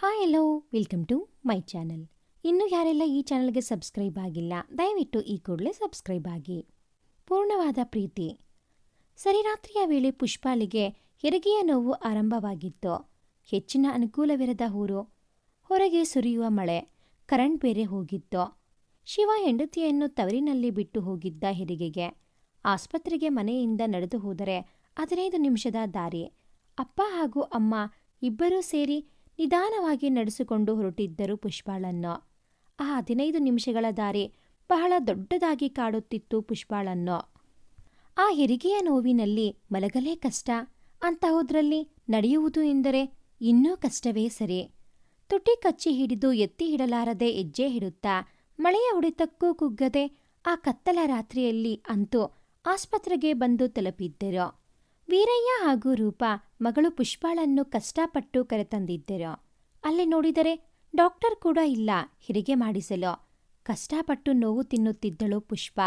Hi hello welcome to my channel ಇನ್ನು ಯಾರೆಲ್ಲ ಈ ಚಾನಲ್ಗೆ ಸಬ್ಸ್ಕ್ರೈಬ್ ಆಗಿಲ್ಲ, ದಯವಿಟ್ಟು ಈ ಕೂಡಲೇ ಸಬ್ಸ್ಕ್ರೈಬ್ ಆಗಿ. ಪೂರ್ಣವಾದ ಪ್ರೀತಿ. ಸರಿರಾತ್ರಿಯ ವೇಳೆ ಪುಷ್ಪಾಲಿಗೆ ಹೆರಿಗೆಯ ನೋವು ಆರಂಭವಾಗಿತ್ತು. ಹೆಚ್ಚಿನ ಅನುಕೂಲವಿರದ ಊರು. ಹೊರಗೆ ಸುರಿಯುವ ಮಳೆ ಕರೆಂಟ್ ಬೇರೆ ಹೋಗಿತ್ತು. ಶಿವ ಹೆಂಡತಿಯನ್ನು ತವರಿನಲ್ಲಿ ಬಿಟ್ಟು ಹೋಗಿದ್ದ ಹೆರಿಗೆಗೆ, ಆಸ್ಪತ್ರೆಗೆ ಮನೆಯಿಂದ ನಡೆದು ಹೋದರೆ ಹದಿನೈದು ನಿಮಿಷದ ದಾರಿ. ಅಪ್ಪ ಹಾಗೂ ಅಮ್ಮ ಇಬ್ಬರೂ ಸೇರಿ ನಿಧಾನವಾಗಿ ನಡೆಸಿಕೊಂಡು ಹೊರಟಿದ್ದರು ಪುಷ್ಪಾಳನ್ನು ಆ ಹದಿನೈದು ನಿಮಿಷಗಳ ದಾರಿ ಬಹಳ ದೊಡ್ಡದಾಗಿ ಕಾಡುತ್ತಿತ್ತು ಪುಷ್ಪಾಳನ್ನು ಆ ಹೆರಿಗೆಯ ನೋವಿನಲ್ಲಿ ಮಲಗಲೇ ಕಷ್ಟ. ಅಂತಹುದರಲ್ಲಿ ನಡೆಯುವುದು ಎಂದರೆ ಇನ್ನೂ ಕಷ್ಟವೇ ಸರಿ. ತುಟಿ ಕಚ್ಚಿ ಹಿಡಿದು ಎತ್ತಿ ಹಿಡಲಾರದೆ ಹೆಜ್ಜೆ ಹಿಡುತ್ತಾ ಮಳೆಯ ಹೊಡೆತಕ್ಕೂ ಕುಗ್ಗದೆ ಆ ಕತ್ತಲ ರಾತ್ರಿಯಲ್ಲಿ ಅಂತೂ ಆಸ್ಪತ್ರೆಗೆ ಬಂದು ತಲುಪಿದ್ದರು. ವೀರಯ್ಯ ಹಾಗೂ ರೂಪ ಮಗಳು ಪುಷ್ಪಾಳನ್ನು ಕಷ್ಟಪಟ್ಟು ಕರೆತಂದಿದ್ದರು. ಅಲ್ಲಿ ನೋಡಿದರೆ ಡಾಕ್ಟರ್ ಕೂಡ ಇಲ್ಲ, ಹೆರಿಗೆ ಮಾಡಿಸಲು. ಕಷ್ಟಪಟ್ಟು ನೋವು ತಿನ್ನುತ್ತಿದ್ದಳು ಪುಷ್ಪ.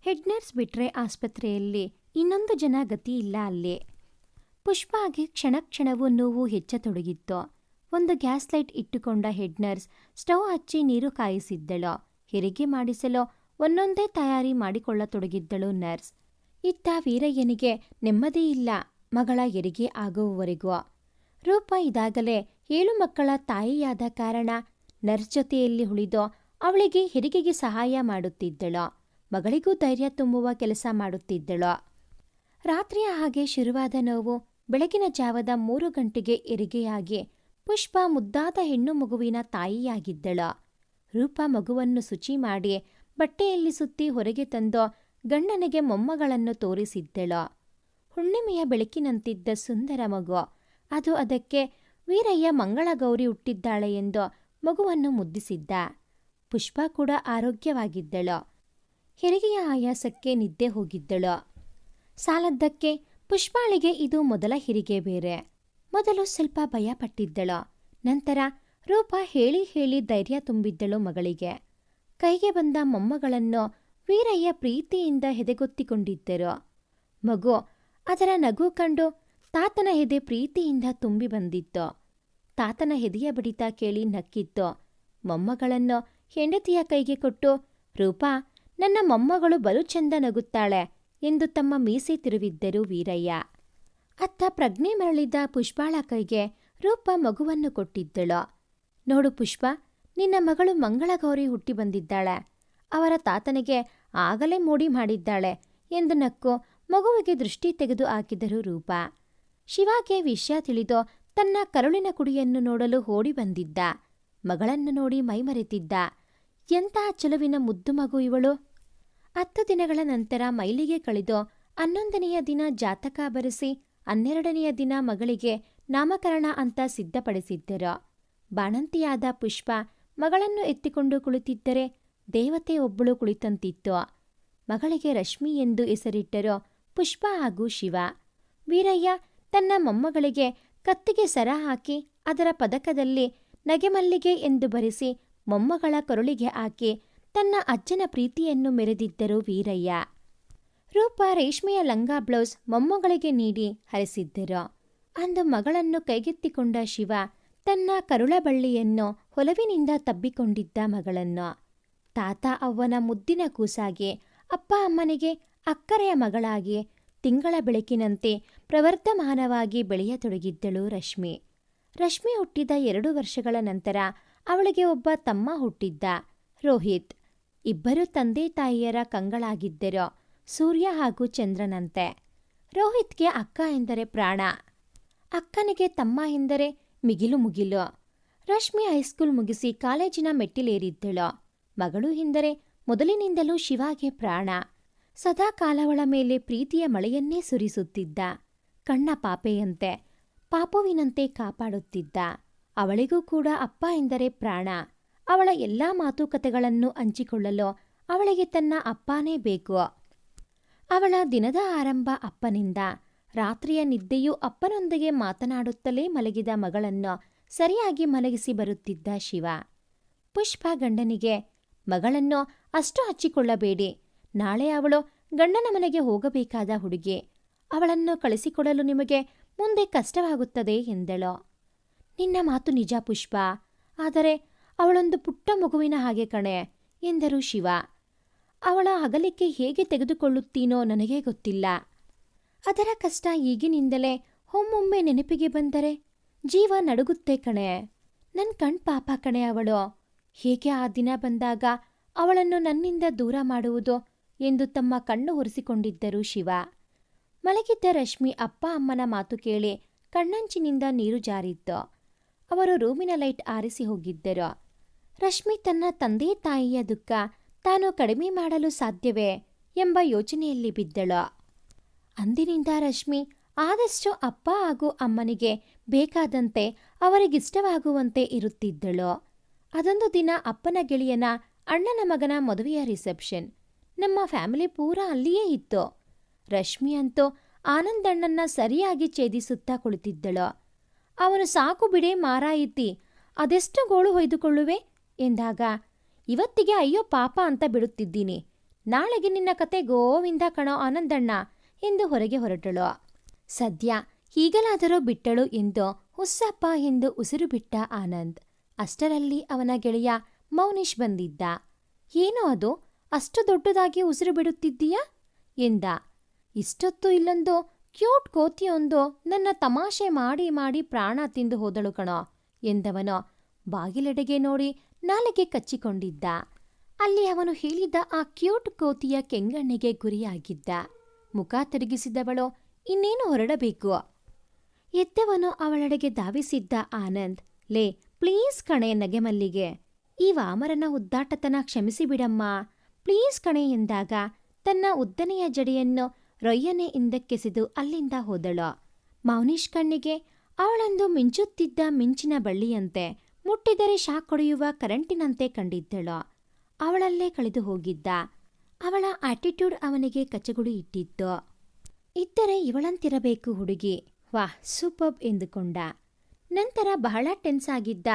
ಹೆಡ್ನರ್ಸ್ ಬಿಟ್ರೆ ಆಸ್ಪತ್ರೆಯಲ್ಲಿ ಇನ್ನೊಂದು ಜನ ಗತಿ ಇಲ್ಲ ಅಲ್ಲಿ. ಪುಷ್ಪಾಗೆ ಕ್ಷಣ ಕ್ಷಣವೂ ನೋವು ಹೆಚ್ಚತೊಡಗಿತ್ತು. ಒಂದು ಗ್ಯಾಸ್ ಲೈಟ್ ಇಟ್ಟುಕೊಂಡ ಹೆಡ್ನರ್ಸ್ ಸ್ಟವ್ ಹಚ್ಚಿ ನೀರು ಕಾಯಿಸಿದ್ದಳು. ಹೆರಿಗೆ ಮಾಡಿಸಲು ಒಂದೊಂದೇ ತಯಾರಿ ಮಾಡಿಕೊಳ್ಳತೊಡಗಿದ್ದಳು ನರ್ಸ್. ಇತ್ತ ವೀರಯ್ಯನಿಗೆ ನೆಮ್ಮದಿಯಿಲ್ಲ ಮಗಳ ಎರಿಗೆ ಆಗುವವರೆಗೂ. ರೂಪ ಇದಾಗಲೇ ಏಳು ಮಕ್ಕಳ ತಾಯಿಯಾದ ಕಾರಣ ನರ್ಸ್ ಜೊತೆಯಲ್ಲಿ ಉಳಿದು ಅವಳಿಗೆ ಹೆರಿಗೆಗೆ ಸಹಾಯ ಮಾಡುತ್ತಿದ್ದಳು. ಮಗಳಿಗೂ ಧೈರ್ಯ ತುಂಬುವ ಕೆಲಸ ಮಾಡುತ್ತಿದ್ದಳು. ರಾತ್ರಿಯ ಹಾಗೆ ಶುರುವಾದ ನೋವು ಬೆಳಗಿನ ಜಾವದ ಮೂರು ಗಂಟೆಗೆ ಎರಿಗೆಯಾಗಿ ಪುಷ್ಪ ಮುದ್ದಾದ ಹೆಣ್ಣು ಮಗುವಿನ ತಾಯಿಯಾಗಿದ್ದಳು. ರೂಪ ಮಗುವನ್ನು ಶುಚಿ ಮಾಡಿ ಬಟ್ಟೆಯಲ್ಲಿ ಸುತ್ತಿ ಹೊರಗೆ ತಂದು ಗಂಡನಿಗೆ ಮೊಮ್ಮಗಳನ್ನು ತೋರಿಸಿದ್ದಳು. ಹುಣ್ಣಿಮೆಯ ಬೆಳಕಿನಂತಿದ್ದ ಸುಂದರ ಮಗು. ಅದು ಅದಕ್ಕೆ, ವೀರಯ್ಯ ಮಂಗಳಗೌರಿ ಹುಟ್ಟಿದ್ದಾಳೆ ಎಂದು ಮಗುವನ್ನು ಮುದ್ದಿಸಿದ್ದ. ಪುಷ್ಪ ಕೂಡ ಆರೋಗ್ಯವಾಗಿದ್ದಳು. ಹೆರಿಗೆಯ ಆಯಾಸಕ್ಕೆ ನಿದ್ದೆ ಹೋಗಿದ್ದಳು. ಸಾಲದ್ದಕ್ಕೆ, ಪುಷ್ಪಾಳಿಗೆ ಇದು ಮೊದಲ ಹೆರಿಗೆ ಬೇರೆ. ಮೊದಲು ಸ್ವಲ್ಪ ಭಯಪಟ್ಟಿದ್ದಳು. ನಂತರ ರೂಪ ಹೇಳಿ ಹೇಳಿ ಧೈರ್ಯ ತುಂಬಿದ್ದಳು ಮಗಳಿಗೆ. ಕೈಗೆ ಬಂದ ಮೊಮ್ಮಗಳನ್ನು ವೀರಯ್ಯ ಪ್ರೀತಿಯಿಂದ ಹೆದೆಗೊತ್ತಿಕೊಂಡಿದ್ದರು. ಮಗು, ಅದರ ನಗು ಕಂಡು ತಾತನ ಹೆದೆ ಪ್ರೀತಿಯಿಂದ ತುಂಬಿ ಬಂದಿತ್ತು. ತಾತನ ಹೆದೆಯ ಬಡಿತ ಕೇಳಿ ನಕ್ಕಿತ್ತು. ಮೊಮ್ಮಗಳನ್ನು ಹೆಂಡತಿಯ ಕೈಗೆ ಕೊಟ್ಟು, ರೂಪಾ, ನನ್ನ ಮೊಮ್ಮಗಳು ಬಲು ಚೆಂದ ನಗುತ್ತಾಳೆ ಎಂದು ತಮ್ಮ ಮೀಸೆ ತಿರುವಿದ್ದರು ವೀರಯ್ಯ. ಅತ್ತ ಪ್ರಜ್ಞೆ ಮರಳಿದ ಪುಷ್ಪಾಳ ಕೈಗೆ ರೂಪ ಮಗುವನ್ನು ಕೊಟ್ಟಿದ್ದಳು. ನೋಡು ಪುಷ್ಪ, ನಿನ್ನ ಮಗಳು ಮಂಗಳಗೌರಿ ಹುಟ್ಟಿ ಬಂದಿದ್ದಾಳೆ. ಅವರ ತಾತನಿಗೆ ಆಗಲೇ ಮೋಡಿ ಮಾಡಿದ್ದಾಳೆ ಎಂದು ನಕ್ಕು ಮಗುವಿಗೆ ದೃಷ್ಟಿ ತೆಗೆದು ಹಾಕಿದರು ರೂಪ. ಶಿವಾಗೆ ವಿಷಯ ತಿಳಿದು ತನ್ನ ಕರುಳಿನ ಕುಡಿಯನ್ನು ನೋಡಲು ಓಡಿ ಬಂದಿದ್ದ. ಮಗಳನ್ನು ನೋಡಿ ಮೈಮರೆತಿದ್ದ ಎಂತಹ ಚೆಲುವಿನ ಮುದ್ದು ಮಗು ಇವಳು? ಹತ್ತು ದಿನಗಳ ನಂತರ ಮೈಲಿಗೆ ಕಳೆದು ಹನ್ನೊಂದನೆಯ ದಿನ ಜಾತಕ ಬರೆಸಿ ಹನ್ನೆರಡನೆಯ ದಿನ ಮಗಳಿಗೆ ನಾಮಕರಣ ಅಂತ ಸಿದ್ಧಪಡಿಸಿದ್ದರು. ಬಾಣಂತಿಯಾದ ಪುಷ್ಪ ಮಗಳನ್ನು ಎತ್ತಿಕೊಂಡು ಕುಳಿತಿದ್ದರೆ ದೇವತೆ ಒಬ್ಬಳು ಕುಳಿತಂತಿತ್ತು. ಮಗಳಿಗೆ ರಶ್ಮಿ ಎಂದು ಹೆಸರಿಟ್ಟರು ಪುಷ್ಪ ಹಾಗೂ ಶಿವ. ವೀರಯ್ಯ ತನ್ನ ಮೊಮ್ಮಗಳಿಗೆ ಕತ್ತಿಗೆ ಸರ ಹಾಕಿ ಅದರ ಪದಕದಲ್ಲಿ ನಗೆಮಲ್ಲಿಗೆ ಎಂದು ಬರೆಸಿ ಮೊಮ್ಮಗಳ ಕರುಳಿಗೆ ಹಾಕಿ ತನ್ನ ಅಜ್ಜನ ಪ್ರೀತಿಯನ್ನು ಮೆರೆದಿದ್ದರು ವೀರಯ್ಯ. ರೂಪ ರೇಷ್ಮೆಯ ಲಂಗಾ ಬ್ಲೌಸ್ ಮೊಮ್ಮಗಳಿಗೆ ನೀಡಿ ಹರಿಸಿದ್ದರು. ಅಂದು ಮಗಳನ್ನು ಕೈಗೆತ್ತಿಕೊಂಡ ಶಿವ ತನ್ನ ಕರುಳಬಳ್ಳಿಯನ್ನು ಹೊಲವಿನಿಂದ ತಬ್ಬಿಕೊಂಡಿದ್ದ ಮಗಳನ್ನು. ತಾತ ಅವ್ವನ ಮುದ್ದಿನ ಕೂಸಾಗಿ ಅಪ್ಪ ಅಮ್ಮನಿಗೆ ಅಕ್ಕರೆಯ ಮಗಳಾಗಿ ತಿಂಗಳ ಬೆಳಕಿನಂತೆ ಪ್ರವರ್ಧಮಾನವಾಗಿ ಬೆಳೆಯತೊಡಗಿದ್ದಳು ರಶ್ಮಿ. ರಶ್ಮಿ ಹುಟ್ಟಿದ ಎರಡು ವರ್ಷಗಳ ನಂತರ ಅವಳಿಗೆ ಒಬ್ಬ ತಮ್ಮ ಹುಟ್ಟಿದ್ದ, ರೋಹಿತ್. ಇಬ್ಬರು ತಂದೆ ತಾಯಿಯರ ಕಂಗಳಾಗಿದ್ದರು, ಸೂರ್ಯ ಹಾಗೂ ಚಂದ್ರನಂತೆ. ರೋಹಿತ್ಗೆ ಅಕ್ಕ ಎಂದರೆ ಪ್ರಾಣ, ಅಕ್ಕನಿಗೆ ತಮ್ಮ ಎಂದರೆ ಮಿಗಿಲು ಮುಗಿಲು. ರಶ್ಮಿ ಹೈಸ್ಕೂಲ್ ಮುಗಿಸಿ ಕಾಲೇಜಿನ ಮೆಟ್ಟಿಲೇರಿದ್ದಳು. ಮಗಳು ಎಂದರೆ ಮೊದಲಿನಿಂದಲೂ ಶಿವಾಗೆ ಪ್ರಾಣ. ಸದಾ ಕಾಲವಳ ಮೇಲೆ ಪ್ರೀತಿಯ ಮಳೆಯನ್ನೇ ಸುರಿಸುತ್ತಿದ್ದ. ಕಣ್ಣ ಪಾಪೆಯಂತೆ ಪಾಪುವಿನಂತೆ ಕಾಪಾಡುತ್ತಿದ್ದ. ಅವಳಿಗೂ ಕೂಡ ಅಪ್ಪ ಎಂದರೆ ಪ್ರಾಣ. ಅವಳ ಎಲ್ಲಾ ಮಾತುಕತೆಗಳನ್ನು ಹಂಚಿಕೊಳ್ಳಲು ಅವಳಿಗೆ ತನ್ನ ಅಪ್ಪನೇ ಬೇಕು. ಅವಳ ದಿನದ ಆರಂಭ ಅಪ್ಪನಿಂದ. ರಾತ್ರಿಯ ನಿದ್ದೆಯೂ ಅಪ್ಪನೊಂದಿಗೆ ಮಾತನಾಡುತ್ತಲೇ ಮಲಗಿದ ಮಗಳನ್ನು ಸರಿಯಾಗಿ ಮಲಗಿಸಿ ಬರುತ್ತಿದ್ದ ಶಿವ. ಪುಷ್ಪ ಗಂಡನಿಗೆ ಮಗಳನ್ನು ಅಷ್ಟು ಹಚ್ಚಿಕೊಳ್ಳಬೇಡಿ. ನಾಳೆ ಅವಳು ಗಂಡನ ಮನೆಗೆ ಹೋಗಬೇಕಾದ ಹುಡುಗಿ. ಅವಳನ್ನು ಕಳಿಸಿಕೊಡಲು ನಿಮಗೆ ಮುಂದೆ ಕಷ್ಟವಾಗುತ್ತದೆ ಎಂದಳು. ನಿನ್ನ ಮಾತು ನಿಜ ಪುಷ್ಪ. ಆದರೆ ಅವಳೊಂದು ಪುಟ್ಟ ಮಗುವಿನ ಹಾಗೆ ಕಣೆ ಎಂದರು ಶಿವ. ಅವಳ ಅಗಲಿಕೆ ಹೇಗೆ ತೆಗೆದುಕೊಳ್ಳುತ್ತೀನೋ ನನಗೆ ಗೊತ್ತಿಲ್ಲ. ಅದರ ಕಷ್ಟ ಈಗಿನಿಂದಲೇ ಒಮ್ಮೊಮ್ಮೆ ನೆನಪಿಗೆ ಬಂದರೆ ಜೀವ ನಡುಗುತ್ತೆ ಕಣೆ. ನನ್ ಕಣ್ ಪಾಪ ಕಣೆ ಅವಳು. ಹೇಗೆ ಆ ದಿನ ಬಂದಾಗ ಅವಳನ್ನು ನನ್ನಿಂದ ದೂರ ಮಾಡುವುದು ಎಂದು ತಮ್ಮ ಕಣ್ಣು ಒರೆಸಿಕೊಂಡಿದ್ದರು ಶಿವ. ಮಲಗಿದ್ದ ರಶ್ಮಿ ಅಪ್ಪ ಅಮ್ಮನ ಮಾತು ಕೇಳಿ ಕಣ್ಣಂಚಿನಿಂದ ನೀರು ಜಾರಿತ್ತು. ಅವರು ರೂಮಿನ ಲೈಟ್ ಆರಿಸಿ ಹೋಗಿದ್ದರು. ರಶ್ಮಿ ತನ್ನ ತಂದೆ ತಾಯಿಯ ದುಃಖ ತಾನು ಕಡಿಮೆ ಮಾಡಲು ಸಾಧ್ಯವೇ ಎಂಬ ಯೋಚನೆಯಲ್ಲಿ ಬಿದ್ದಳು. ಅಂದಿನಿಂದ ರಶ್ಮಿ ಆದಷ್ಟು ಅಪ್ಪ ಹಾಗೂ ಅಮ್ಮನಿಗೆ ಬೇಕಾದಂತೆ ಅವರಿಗಿಷ್ಟವಾಗುವಂತೆ ಇರುತ್ತಿದ್ದಳು. ಅದೊಂದು ದಿನ ಅಪ್ಪನ ಗೆಳೆಯನ, ಅಣ್ಣನ ಮಗನ ಮದುವೆಯ ರಿಸೆಪ್ಷನ್. ನಮ್ಮ ಫ್ಯಾಮಿಲಿ ಪೂರ ಅಲ್ಲಿಯೇ ಇತ್ತು. ರಶ್ಮಿ ಅಂತೂ ಆನಂದಣ್ಣನ ಸರಿಯಾಗಿ ಛೇದಿಸುತ್ತಾ ಕುಳಿತಿದ್ದಳು. ಅವನು ಸಾಕು ಬಿಡೇ ಮಾರಾಯಿತಿ, ಅದೆಷ್ಟು ಗೋಳು ಹೊಯ್ದುಕೊಳ್ಳುವೆ? ಎಂದಾಗ, ಇವತ್ತಿಗೆ ಅಯ್ಯೋ ಪಾಪ ಅಂತ ಬಿಡುತ್ತಿದ್ದೀನಿ. ನಾಳೆಗೆ ನಿನ್ನ ಕತೆ ಗೋವಿಂದ ಕಣೋ ಆನಂದಣ್ಣ ಎಂದು ಹೊರಗೆ ಹೊರಟಳು. ಸದ್ಯ ಹೀಗಲಾದರೂ ಬಿಟ್ಟಳು ಎಂದು ಹುಸ್ಸಪ್ಪ ಎಂದು ಉಸಿರು ಬಿಟ್ಟ ಆನಂದ್. ಅಷ್ಟರಲ್ಲಿ ಅವನ ಗೆಳೆಯ ಮೌನಿಶ್ ಬಂದಿದ್ದ. ಏನೋ ಅದು? ಅಷ್ಟು ದೊಡ್ಡದಾಗಿ ಉಸಿರು ಬಿಡುತ್ತಿದ್ದೀಯಾ? ಎಂದ. ಇಷ್ಟೊತ್ತು ಇಲ್ಲೊಂದು ಕ್ಯೂಟ್ ಕೋತಿಯೊಂದು ನನ್ನ ತಮಾಷೆ ಮಾಡಿ ಮಾಡಿ ಪ್ರಾಣ ತಿಂದು ಹೋದಳು ಕಣೋ, ಎಂದವನು ಬಾಗಿಲೆಡೆಗೆ ನೋಡಿ ನಾಲಿಗೆ ಕಚ್ಚಿಕೊಂಡಿದ್ದ. ಅಲ್ಲಿ ಅವನು ಹೇಳಿದ್ದ ಆ ಕ್ಯೂಟ್ ಕೋತಿಯ ಕೆಂಗಣ್ಣಿಗೆ ಗುರಿಯಾಗಿದ್ದ. ಮುಖ ತಿರುಗಿಸಿದವಳು, ಇನ್ನೇನು ಹೊರಡಬೇಕು? ಎದ್ದವನು ಅವಳೆಡೆಗೆ ಧಾವಿಸಿದ್ದ ಆನಂದ್, ಲೇ ಪ್ಲೀಸ್ ಕಣೆ ನಗೆಮಲ್ಲಿಗೆ. ಈ ವಾಮರನ ಉದ್ದಾಟತನ ಕ್ಷಮಿಸಿಬಿಡಮ್ಮ. ಪ್ಲೀಸ್ ಕಣೆ ಎಂದಾಗ ತನ್ನ ಉದ್ದನೆಯ ಜಡೆಯನ್ನು ರೊಯ್ಯನೆ ಹಿಂದಕ್ಕೆಸೆದು ಅಲ್ಲಿಂದ ಹೋದಳು. ಮೌನೀಶ್ ಕಣ್ಣಿಗೆ ಅವಳೊಂದು ಮಿಂಚುತ್ತಿದ್ದ ಮಿಂಚಿನ ಬಳ್ಳಿಯಂತೆ ಮುಟ್ಟಿದರೆ ಶಾಕ್ ಹೊಡೆಯುವ ಕರೆಂಟಿನಂತೆ ಕಂಡಿದ್ದಳು. ಅವಳಲ್ಲೇ ಕಳೆದು ಹೋಗಿದ್ದ. ಅವಳ ಆಟಿಟ್ಯೂಡ್ ಅವನಿಗೆ ಕಚಗುಳಿ ಇಟ್ಟಿತ್ತು. ಇದ್ದರೆ ಇವಳಂತಿರಬೇಕು ಹುಡುಗಿ. ವಾಹ್ ಸೂಪಬ್ ಎಂದುಕೊಂಡ. ನಂತರ ಬಹಳ ಟೆನ್ಸ್ ಆಗಿದ್ದ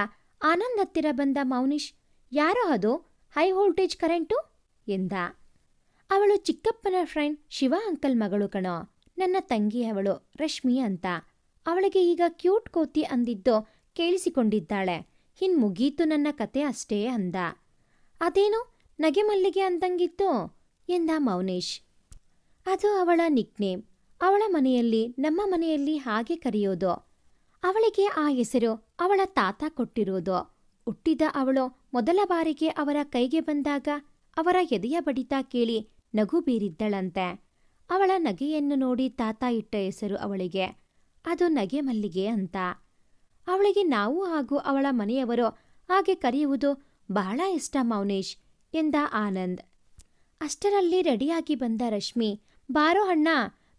ಆನಂದ್ ಹತ್ತಿರ ಬಂದ ಮೌನಿಶ್, ಯಾರೋ ಅದು? High voltage current? ಎಂದ. ಅವಳು ಚಿಕ್ಕಪ್ಪನ ಫ್ರೆಂಡ್, ಶಿವ ಅಂಕಲ್ ಮಗಳು ಕಣೋ. ನನ್ನ ತಂಗಿ ಅವಳು, ರಶ್ಮಿ ಅಂತ. ಅವಳಿಗೆ ಈಗ ಕ್ಯೂಟ್ ಕೋತಿ ಅಂದಿದ್ದು ಕೇಳಿಸಿಕೊಂಡಿದ್ದಾಳೆ. ಹಿನ್ ಮುಗೀತು ನನ್ನ ಕತೆ ಅಷ್ಟೇ ಅಂದ. ಅದೇನು? ನಗೆ ಮಲ್ಲಿಗೆ ಅಂದಂಗಿತ್ತು? ಎಂದ ಮೌನೇಶ್. ಅದು ಅವಳ ನಿಕ್ನೇಮ್ ಅವಳ ಮನೆಯಲ್ಲಿ, ನಮ್ಮ ಮನೆಯಲ್ಲಿ ಹಾಗೆ ಕರೆಯೋದು. ಅವಳಿಗೆ ಆ ಹೆಸರು ಅವಳ ತಾತ ಕೊಟ್ಟಿರೋದು ಹುಟ್ಟಿದ ಅವಳು ಮೊದಲ ಬಾರಿಗೆ ಅವರ ಕೈಗೆ ಬಂದಾಗ ಅವರ ಎದೆಯ ಬಡಿತ ಕೇಳಿ ನಗು ಬೀರಿದ್ದಳಂತೆ. ಅವಳ ನಗೆಯನ್ನು ನೋಡಿ ತಾತ ಇಟ್ಟ ಹೆಸರು ಅವಳಿಗೆ. ಅದು ನಗೆ ಮಲ್ಲಿಗೆ ಅಂತ. ಅವಳಿಗೆ ನಾವು ಹಾಗೂ ಅವಳ ಮನೆಯವರು ಹಾಗೆ ಕರೆಯುವುದು ಬಹಳ ಇಷ್ಟ ಮೌನೇಶ್ ಎಂದ ಆನಂದ್. ಅಷ್ಟರಲ್ಲಿ ರೆಡಿಯಾಗಿ ಬಂದ ರಶ್ಮಿ, ಬಾರೋ ಅಣ್ಣ,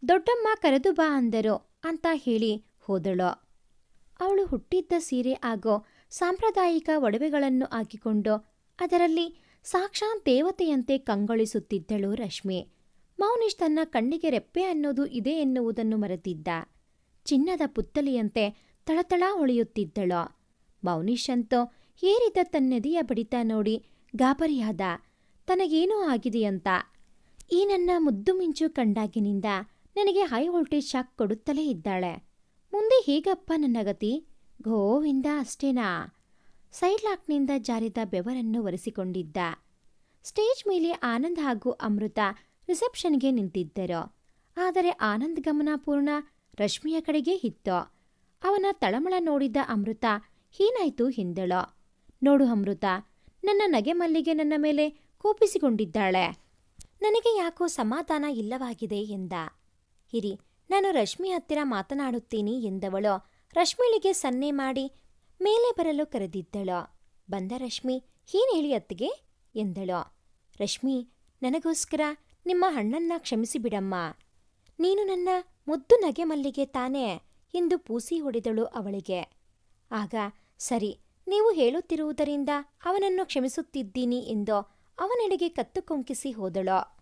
ದೊಡ್ಡಮ್ಮ ಕರೆದು ಬಾ ಅಂದರು ಅಂತ ಹೇಳಿ ಹೋದಳು. ಅವಳು ಹುಟ್ಟಿದ್ದ ಸೀರೆ ಆಗೋ ಸಾಂಪ್ರದಾಯಿಕ ಒಡವೆಗಳನ್ನು ಹಾಕಿಕೊಂಡು ಅದರಲ್ಲಿ ಸಾಕ್ಷಾತ್ ದೇವತೆಯಂತೆ ಕಂಗೊಳಿಸುತ್ತಿದ್ದಳು ರಶ್ಮಿ. ಮೌನಿಶ್ ತನ್ನ ಕಣ್ಣಿಗೆ ರೆಪ್ಪೆ ಅನ್ನೋದು ಇದೆ ಎನ್ನುವುದನ್ನು ಮರೆತಿದ್ದ. ಚಿನ್ನದ ಪುತ್ತಲಿಯಂತೆ ತಳತಳ ಹೊಳೆಯುತ್ತಿದ್ದಳು. ಮೌನಿಶ್ ಅಂತೂ ಏರಿದ ತನ್ನೆದೆಯ ಬಡಿತ ನೋಡಿ ಗಾಬರಿಯಾದ, ತನಗೇನೋ ಆಗಿದೆಯಂತ ಈ ನನ್ನ ಮುದ್ದು ಮಿಂಚು ಕಂಡಾಗಿನಿಂದ ನನಗೆ ಹೈ ವೋಲ್ಟೇಜ್ ಶಾಕ್ ಕೊಡುತ್ತಲೇ ಇದ್ದಾಳೆ. ಮುಂದೆ ಹೇಗಪ್ಪ ನನ್ನ ಗತಿ. ಗೋವಿಂದ ಅಷ್ಟೇನಾ? ಸೈಡ್ಲಾಕ್ನಿಂದ ಜಾರಿದ ಬೆವರನ್ನು ಒರೆಸಿಕೊಂಡಿದ್ದ. ಸ್ಟೇಜ್ ಮೇಲೆ ಆನಂದ್ ಹಾಗೂ ಅಮೃತ ರಿಸೆಪ್ಷನ್ಗೆ ನಿಂತಿದ್ದರು. ಆದರೆ ಆನಂದ್ ಗಮನಪೂರ್ಣ ರಶ್ಮಿಯ ಕಡೆಗೆ ಇತ್ತು. ಅವನ ತಳಮಳ ನೋಡಿದ್ದ ಅಮೃತ ಹೀನಾಯ್ತು ಹಿಂದಳು. ನೋಡು ಅಮೃತ, ನನ್ನ ನಗೆ ಮಲ್ಲಿಗೆ ನನ್ನ ಮೇಲೆ ಕೋಪಿಸಿಕೊಂಡಿದ್ದಾಳೆ. ನನಗೆ ಯಾಕೋ ಸಮಾಧಾನ ಇಲ್ಲವಾಗಿದೆ ಎಂದ. ಹಿರಿ ನಾನು ರಶ್ಮಿ ಹತ್ತಿರ ಮಾತನಾಡುತ್ತೀನಿ ಎಂದವಳು. ರಶ್ಮಿಳಿಗೆ ಸನ್ನೆ ಮಾಡಿ ಮೇಲೆ ಬರಲು ಕರೆದಿದ್ದಳು. ಬಂದ ರಶ್ಮಿ, ಏನ್ ಹೇಳಿ ಅತ್ತಿಗೆ? ಎಂದಳು. ರಶ್ಮಿ, ನನಗೋಸ್ಕರ ನಿಮ್ಮ ಅಣ್ಣನ್ನ ಕ್ಷಮಿಸಿಬಿಡಮ್ಮ ನೀನು ನನ್ನ ಮುದ್ದು ನಗೆ ಮಲ್ಲಿಗೆ ತಾನೇ? ಎಂದು ಪೂಸಿ ಹೊಡೆದಳು ಅವಳಿಗೆ. ಆಗ, ಸರಿ, ನೀವು ಹೇಳುತ್ತಿರುವುದರಿಂದ ಅವನನ್ನು ಕ್ಷಮಿಸುತ್ತಿದ್ದೀನಿ ಎಂದು ಅವನೆಡೆಗೆ ಕತ್ತು ಕೊಂಕಿಸಿ ಹೋದಳು.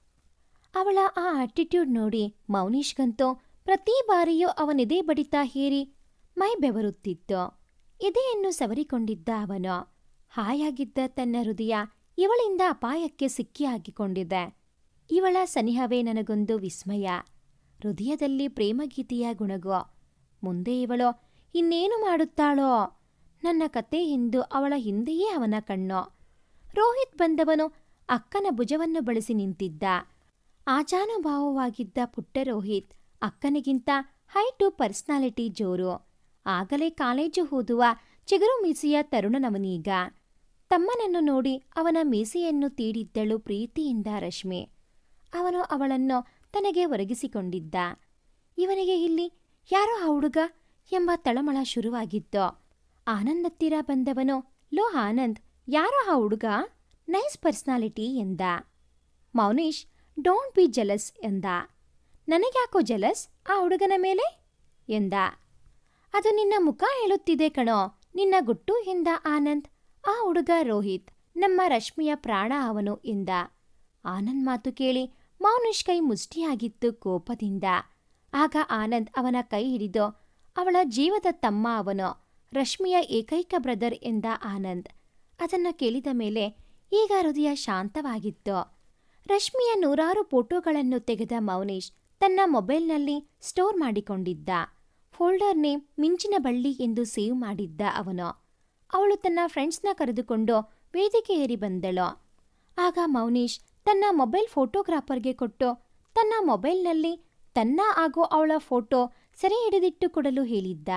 ಅವಳ ಆ ಆಟಿಟ್ಯೂಡ್ ನೋಡಿ ಮೌನೀಶ್ಗಂತೂ ಪ್ರತಿ ಬಾರಿಯೂ ಅವನೆದೆ ಬಡಿತ ಹೇರಿ ಮೈ ಬೆವರುತ್ತಿತ್ತು. ಎದೆಯನ್ನು ಸವರಿಕೊಂಡಿದ್ದ ಅವನು. ಹಾಯಾಗಿದ್ದ ತನ್ನ ಹೃದಯ ಇವಳಿಂದ ಅಪಾಯಕ್ಕೆ ಸಿಕ್ಕಿಹಾಕಿಕೊಂಡಿದೆ. ಇವಳ ಸನಿಹವೇ ನನಗೊಂದು ವಿಸ್ಮಯ. ಹೃದಯದಲ್ಲಿ ಪ್ರೇಮಗೀತೆಯ ಗುಣಗು. ಮುಂದೆ ಇವಳು, ಇನ್ನೇನು ಮಾಡುತ್ತಾಳೋ? ನನ್ನ ಕತೆ ಎಂದು ಅವಳ ಹಿಂದೆಯೇ ಅವನ ಕಣ್ಣು. ರೋಹಿತ್ ಬಂದವನು ಅಕ್ಕನ ಭುಜವನ್ನು ಬಳಸಿ ನಿಂತಿದ್ದ. ಆಜಾನುಭಾವವಾಗಿದ್ದ ಪುಟ್ಟ ರೋಹಿತ್ ಅಕ್ಕನಿಗಿಂತ ಹೈಟು ಪರ್ಸ್ನಾಲಿಟಿ ಜೋರು. ಆಗಲೇ ಕಾಲೇಜು ಓದುವ ಚಿಗುರು ಮೀಸೆಯ ತರುಣನವನೀಗ. ತಮ್ಮನನ್ನು ನೋಡಿ ಅವನ ಮೀಸೆಯನ್ನು ತೀಡಿದ್ದಳು ಪ್ರೀತಿಯಿಂದ ರಶ್ಮಿ. ಅವನು ಅವಳನ್ನು ತನಗೆ ಒರಗಿಸಿಕೊಂಡಿದ್ದ. ಇವನಿಗೆ ಇಲ್ಲಿ ಯಾರೋ ಆ ಹುಡುಗ ಎಂಬ ತಳಮಳ ಶುರುವಾಗಿತ್ತು. ಆನಂದತ್ತಿರ ಬಂದವನು ಲೋ ಆನಂದ್, ಯಾರೋ ಆ ಹುಡುಗ? ನೈಸ್ ಪರ್ಸ್ನಾಲಿಟಿ ಎಂದ. ಮೌನೀಶ್, ಡೋಂಟ್ ಬಿ ಜಲಸ್ ಎಂದ. ನನಗ್ಯಾಕೋ ಜಲಸ್ ಆ ಹುಡುಗನ ಮೇಲೆ? ಎಂದ. ಅದು ನಿನ್ನ ಮುಖ ಹೇಳುತ್ತಿದೆ ಕಣೋ, ನಿನ್ನ ಗುಟ್ಟು ಎಂದ ಆನಂದ್. ಆ ಹುಡುಗ ರೋಹಿತ್, ನಮ್ಮ ರಶ್ಮಿಯ ಪ್ರಾಣ ಅವನು ಎಂದ. ಆನಂದ್ ಮಾತು ಕೇಳಿ ಮೌನಿಷ್ ಕೈ ಮುಷ್ಟಿಯಾಗಿತ್ತು ಕೋಪದಿಂದ. ಆಗ ಆನಂದ್ ಅವನ ಕೈ ಹಿಡಿದು, ಅವಳ ಜೀವದ ತಮ್ಮ ಅವನು, ರಶ್ಮಿಯ ಏಕೈಕ ಬ್ರದರ್ ಎಂದ ಆನಂದ್. ಅದನ್ನು ಕೇಳಿದ ಮೇಲೆ ಈಗ ಹೃದಯ ಶಾಂತವಾಗಿತ್ತು. ರಶ್ಮಿಯ ನೂರಾರು ಫೋಟೋಗಳನ್ನು ತೆಗೆದ ಮೌನೇಶ್ ತನ್ನ ಮೊಬೈಲ್ನಲ್ಲಿ ಸ್ಟೋರ್ ಮಾಡಿಕೊಂಡಿದ್ದ. ಫೋಲ್ಡರ್ ನೇಮ್ ಮಿಂಚಿನ ಬಳ್ಳಿ ಎಂದು ಸೇವ್ ಮಾಡಿದ್ದ ಅವನು. ಅವಳು ತನ್ನ ಫ್ರೆಂಡ್ಸ್ನ ಕರೆದುಕೊಂಡು ವೇದಿಕೆ ಏರಿ ಬಂದಳು. ಆಗ ಮೌನೀಶ್ ತನ್ನ ಮೊಬೈಲ್ ಫೋಟೋಗ್ರಾಫರ್ಗೆ ಕೊಟ್ಟು ತನ್ನ ಮೊಬೈಲ್ನಲ್ಲಿ ತನ್ನ ಹಾಗೂ ಅವಳ ಫೋಟೋ ಸೆರೆ ಹಿಡಿದಿಟ್ಟುಕೊಡಲು ಹೇಳಿದ್ದ.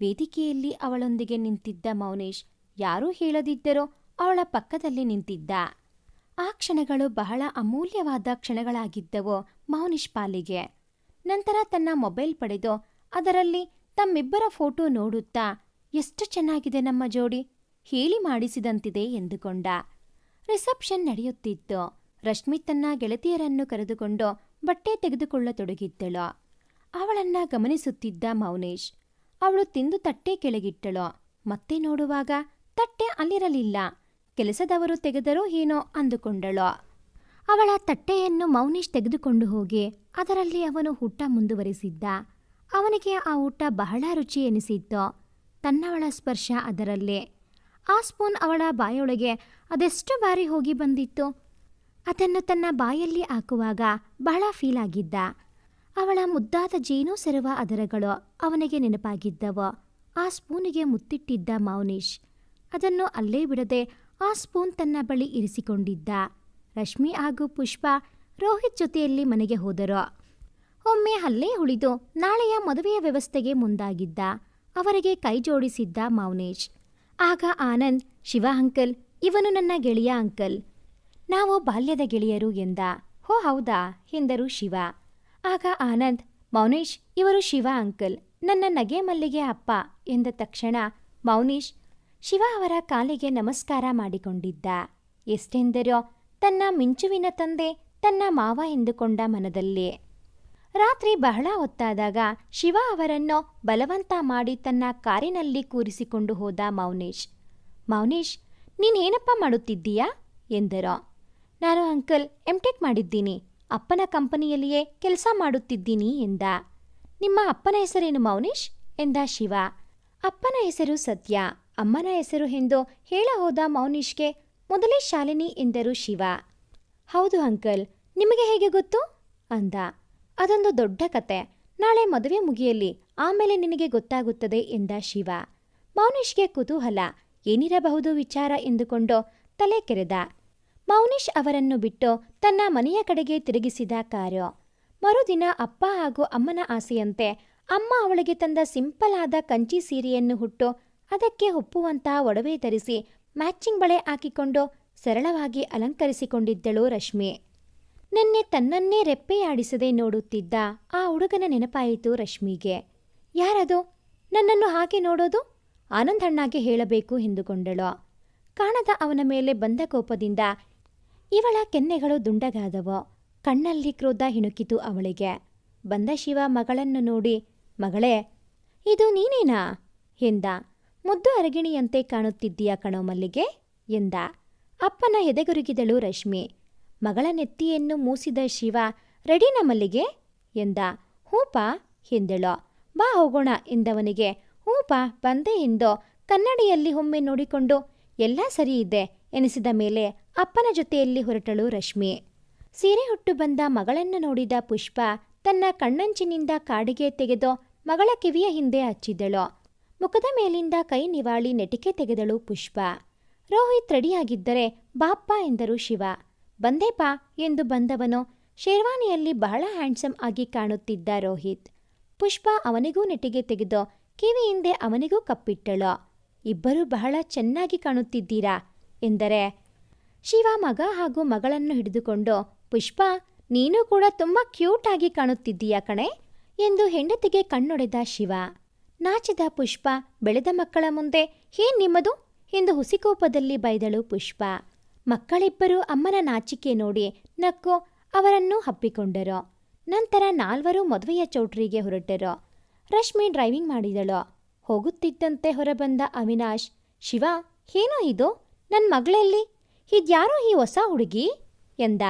ವೇದಿಕೆಯಲ್ಲಿ ಅವಳೊಂದಿಗೆ ನಿಂತಿದ್ದ ಮೌನೇಶ್ ಯಾರೂ ಹೇಳದಿದ್ದರೂ ಅವಳ ಪಕ್ಕದಲ್ಲಿ ನಿಂತಿದ್ದ. ಆ ಕ್ಷಣಗಳು ಬಹಳ ಅಮೂಲ್ಯವಾದ ಕ್ಷಣಗಳಾಗಿದ್ದವು ಮೌನಿಶ್ ಪಾಲಿಗೆ ನಂತರ ತನ್ನ ಮೊಬೈಲ್ ಪಡೆದು, ಅದರಲ್ಲಿ ತಮ್ಮಿಬ್ಬರ ಫೋಟೋ ನೋಡುತ್ತಾ, ಎಷ್ಟು ಚೆನ್ನಾಗಿದೆ ನಮ್ಮ ಜೋಡಿ, ಹೇಳಿ ಮಾಡಿಸಿದಂತಿದೆ ಎಂದುಕೊಂಡ. ರಿಸೆಪ್ಷನ್ ನಡೆಯುತ್ತಿತ್ತು. ರಶ್ಮಿ ತನ್ನ ಗೆಳತಿಯರನ್ನು ಕರೆದುಕೊಂಡು ಬಟ್ಟೆ ತೆಗೆದುಕೊಳ್ಳತೊಡಗಿದ್ದಳು. ಅವಳನ್ನ ಗಮನಿಸುತ್ತಿದ್ದ ಮೌನೇಶ್, ಅವಳು ತಿಂದು ತಟ್ಟೆ ಕೆಳಗಿಟ್ಟಳು. ಮತ್ತೆ ನೋಡುವಾಗ ತಟ್ಟೆ ಅಲ್ಲಿರಲಿಲ್ಲ. ಕೆಲಸದವರು ತೆಗೆದರೋ ಏನೋ ಅಂದುಕೊಂಡಳು. ಅವಳ ತಟ್ಟೆಯನ್ನು ಮೌನೀಶ್ ತೆಗೆದುಕೊಂಡು ಹೋಗಿ, ಅದರಲ್ಲಿ ಅವನು ಊಟ ಮುಂದುವರಿಸಿದ್ದ. ಅವನಿಗೆ ಆ ಊಟ ಬಹಳ ರುಚಿ ಎನಿಸಿತ್ತು. ತನ್ನವಳ ಸ್ಪರ್ಶ ಅದರಲ್ಲಿ. ಆ ಸ್ಪೂನ್ ಅವಳ ಬಾಯೊಳಗೆ ಅದೆಷ್ಟು ಬಾರಿ ಹೋಗಿ ಬಂದಿತ್ತು? ಅದನ್ನು ತನ್ನ ಬಾಯಲ್ಲಿ ಹಾಕುವಾಗ ಬಹಳ ಫೀಲ್ ಆಗಿದ್ದ. ಅವಳ ಮುದ್ದಾದ ಜೇನು ಸೆರುವ ಅದರಗಳು ಅವನಿಗೆ ನೆನಪಾಗಿದ್ದವು. ಆ ಸ್ಪೂನಿಗೆ ಮುತ್ತಿಟ್ಟಿದ್ದ ಮೌನೀಶ್. ಅದನ್ನು ಅಲ್ಲೇ ಬಿಡದೆ ಆ ಸ್ಪೂನ್ ತನ್ನ ಬಳಿ ಇರಿಸಿಕೊಂಡಿದ್ದ. ರಶ್ಮಿ ಹಾಗೂ ಪುಷ್ಪ ರೋಹಿತ್ ಜೊತೆಯಲ್ಲಿ ಮನೆಗೆ ಹೋದರು. ಒಮ್ಮೆ ಅಲ್ಲೇ ಉಳಿದು ನಾಳೆಯ ಮದುವೆಯ ವ್ಯವಸ್ಥೆಗೆ ಮುಂದಾಗಿದ್ದ ಅವರಿಗೆ ಕೈ ಜೋಡಿಸಿದ್ದ ಮೌನೇಶ್. ಆಗ ಆನಂದ್, ಶಿವ ಅಂಕಲ್, ಇವನು ನನ್ನ ಗೆಳೆಯ ಅಂಕಲ್. ನಾವು ಬಾಲ್ಯದ ಗೆಳೆಯರು ಎಂದ. ಹೋ ಹೌದಾ? ಎಂದರು ಶಿವ. ಆಗ ಆನಂದ್, ಮೌನೇಶ್, ಇವರು ಶಿವ ಅಂಕಲ್, ನನ್ನ ನಗೆ ಮಲ್ಲಿಗೆ ಅಪ್ಪ ಎಂದ ತಕ್ಷಣ ಮೌನೀಶ್ ಶಿವ ಅವರ ಕಾಲಿಗೆ ನಮಸ್ಕಾರ ಮಾಡಿಕೊಂಡಿದ್ದ. ಎಷ್ಟೆಂದರೋ, ತನ್ನ ಮಿಂಚುವಿನ ತಂದೆ, ತನ್ನ ಮಾವ ಎಂದುಕೊಂಡ ಮನದಲ್ಲಿ. ರಾತ್ರಿ ಬಹಳ ಹೊತ್ತಾದಾಗ ಶಿವ ಅವರನ್ನು ಬಲವಂತ ಮಾಡಿ ತನ್ನ ಕಾರಿನಲ್ಲಿ ಕೂರಿಸಿಕೊಂಡು ಹೋದ ಮೌನೇಶ್. ಮೌನೇಶ್ ನೀನೇನಪ್ಪ ಮಾಡುತ್ತಿದ್ದೀಯಾ? ಎಂದರು. ನಾನು ಅಂಕಲ್, ಎಂಟೆಕ್ ಮಾಡಿದ್ದೀನಿ. ಅಪ್ಪನ ಕಂಪನಿಯಲ್ಲಿಯೇ ಕೆಲಸ ಮಾಡುತ್ತಿದ್ದೀನಿ ಎಂದ. ನಿಮ್ಮ ಅಪ್ಪನ ಹೆಸರೇನು ಮೌನೇಶ್? ಎಂದ ಶಿವ. ಅಪ್ಪನ ಹೆಸರು ಸತ್ಯ. ಅಮ್ಮನ ಹೆಸರು ಎಂದು ಹೇಳ ಹೋದ ಮೌನೀಶ್ಗೆ ಮೊದಲೇ ಶಾಲಿನಿ ಎಂದರು ಶಿವ. ಹೌದು ಅಂಕಲ್, ನಿಮಗೆ ಹೇಗೆ ಗೊತ್ತು? ಅಂದ. ಅದೊಂದು ದೊಡ್ಡ ಕತೆ. ನಾಳೆ ಮದುವೆ ಮುಗಿಯಲಿ, ಆಮೇಲೆ ನಿನಗೆ ಗೊತ್ತಾಗುತ್ತದೆ ಎಂದ ಶಿವ. ಮೌನೀಶ್ಗೆ ಕುತೂಹಲ. ಏನಿರಬಹುದು ವಿಚಾರ ಎಂದುಕೊಂಡು ತಲೆ ಕೆರೆದ. ಮೌನೀಶ್ ಅವರನ್ನು ಬಿಟ್ಟು ತನ್ನ ಮನೆಯ ಕಡೆಗೆ ತಿರುಗಿಸಿದ ಕಾರು ಮರುದಿನ ಅಪ್ಪ ಹಾಗೂ ಅಮ್ಮನ ಆಸೆಯಂತೆ ಅಮ್ಮ ಅವಳಿಗೆ ತಂದ ಸಿಂಪಲ್ ಆದ ಕಂಚಿ ಸೀರೆಯನ್ನು ಹುಟ್ಟು ಅದಕ್ಕೆ ಒಪ್ಪುವಂತ ಒಡವೆ ಧರಿಸಿ ಮ್ಯಾಚಿಂಗ್ ಬಳೆ ಹಾಕಿಕೊಂಡು ಸರಳವಾಗಿ ಅಲಂಕರಿಸಿಕೊಂಡಿದ್ದಳು ರಶ್ಮಿ. ನಿನ್ನೆ ತನ್ನನ್ನೇ ರೆಪ್ಪೆಯಾಡಿಸದೆ ನೋಡುತ್ತಿದ್ದ ಆ ಹುಡುಗನ ನೆನಪಾಯಿತು ರಶ್ಮಿಗೆ. ಯಾರದು? ನನ್ನನ್ನು ಹಾಗೆ ನೋಡೋದು? ಆನಂದಣ್ಣಾಗೆ ಹೇಳಬೇಕು ಎಂದುಕೊಂಡಳು. ಕಾಣದ ಅವನ ಮೇಲೆ ಬಂದ ಕೋಪದಿಂದ ಇವಳ ಕೆನ್ನೆಗಳು ದುಂಡಗಾದವು. ಕಣ್ಣಲ್ಲಿ ಕ್ರೋಧ ಹಿಣುಕಿತು ಅವಳಿಗೆ. ಬಂದ ಶಿವ ಮಗಳನ್ನು ನೋಡಿ, ಮಗಳೇ, ಇದು ನೀನೇನಾ? ಎಂದ. ಮುದ್ದು ಅರಗಿಣಿಯಂತೆ ಕಾಣುತ್ತಿದ್ದೀಯ ಕಣೋ ಮಲ್ಲಿಗೆ? ಎಂದ. ಅಪ್ಪನ ಎದೆಗುರುಗಿದಳು ರಶ್ಮಿ. ಮಗಳ ನೆತ್ತಿಯನ್ನು ಮೂಸಿದ ಶಿವ, ರೆಡಿನ ಮಲ್ಲಿಗೆ? ಎಂದ. ಹೂಪ? ಎಂದಳು. ಬಾ ಹೋಗೋಣ ಎಂದವನಿಗೆ. ಹೂಪ, ಬಂದೆ ಎಂದು ಕನ್ನಡಿಯಲ್ಲಿ ಒಮ್ಮೆ ನೋಡಿಕೊಂಡು, ಎಲ್ಲ ಸರಿ ಇದೆ ಎನಿಸಿದ ಮೇಲೆ ಅಪ್ಪನ ಜೊತೆಯಲ್ಲಿ ಹೊರಟಳು ರಶ್ಮಿ. ಸೀರೆ ಹುಟ್ಟು ಬಂದ ಮಗಳನ್ನು ನೋಡಿದ ಪುಷ್ಪ ತನ್ನ ಕಣ್ಣಂಚಿನಿಂದ ಕಾಡಿಗೆ ತೆಗೆದು ಮಗಳ ಕಿವಿಯ ಹಿಂದೆ ಹಚ್ಚಿದಳು. ಮುಖದ ಮೇಲಿಂದ ಕೈ ನಿವಾಳಿ ನೆಟಿಕೆ ತೆಗೆದಳು ಪುಷ್ಪ. ರೋಹಿತ್ ರೆಡಿಯಾಗಿದ್ದರೆ ಬಾಪ್ಪ ಎಂದರು ಶಿವ. ಬಂದೇಪ ಎಂದು ಬಂದವನು ಶೇರ್ವಾನಿಯಲ್ಲಿ ಬಹಳ ಹ್ಯಾಂಡ್ಸಮ್ ಆಗಿ ಕಾಣುತ್ತಿದ್ದ ರೋಹಿತ್. ಪುಷ್ಪ ಅವನಿಗೂ ನೆಟಿಗೆ ತೆಗೆದು ಕಿವಿ ಹಿಂದೆ ಅವನಿಗೂ ಕಪ್ಪಿಟ್ಟಳು. ಇಬ್ಬರೂ ಬಹಳ ಚೆನ್ನಾಗಿ ಕಾಣುತ್ತಿದ್ದೀರಾ? ಎಂದರೆ, ಶಿವ ಮಗ ಹಾಗೂ ಮಗಳನ್ನು ಹಿಡಿದುಕೊಂಡು, ಪುಷ್ಪ, ನೀನು ಕೂಡ ತುಂಬ ಕ್ಯೂಟ್ ಆಗಿ ಕಾಣುತ್ತಿದ್ದೀಯಾ ಕಣೆ? ಎಂದು ಹೆಂಡತಿಗೆ ಕಣ್ಣೊಡೆದ ಶಿವ. ನಾಚಿದ ಪುಷ್ಪ ಬೆಳೆದ ಮಕ್ಕಳ ಮುಂದೆ ಏನ್ ನಿಮ್ಮದು? ಎಂದು ಹುಸಿಕೋಪದಲ್ಲಿ ಬೈದಳು ಪುಷ್ಪ. ಮಕ್ಕಳಿಬ್ಬರು ಅಮ್ಮನ ನಾಚಿಕೆ ನೋಡಿ ನಕ್ಕು ಅವರನ್ನು ಹಪ್ಪಿಕೊಂಡರು ನಂತರ ನಾಲ್ವರು ಮದುವೆಯ ಚೌಟ್ರಿಗೆ ಹೊರಟರು. ರಶ್ಮಿ ಡ್ರೈವಿಂಗ್ ಮಾಡಿದಳು. ಹೋಗುತ್ತಿದ್ದಂತೆ ಹೊರಬಂದ ಅವಿನಾಶ್, ಶಿವ, ಏನೋ ಇದು? ನನ್ನ ಮಗಳಲ್ಲಿ? ಇದ್ಯಾರೋ ಈ ಹೊಸ ಹುಡುಗಿ? ಎಂದ.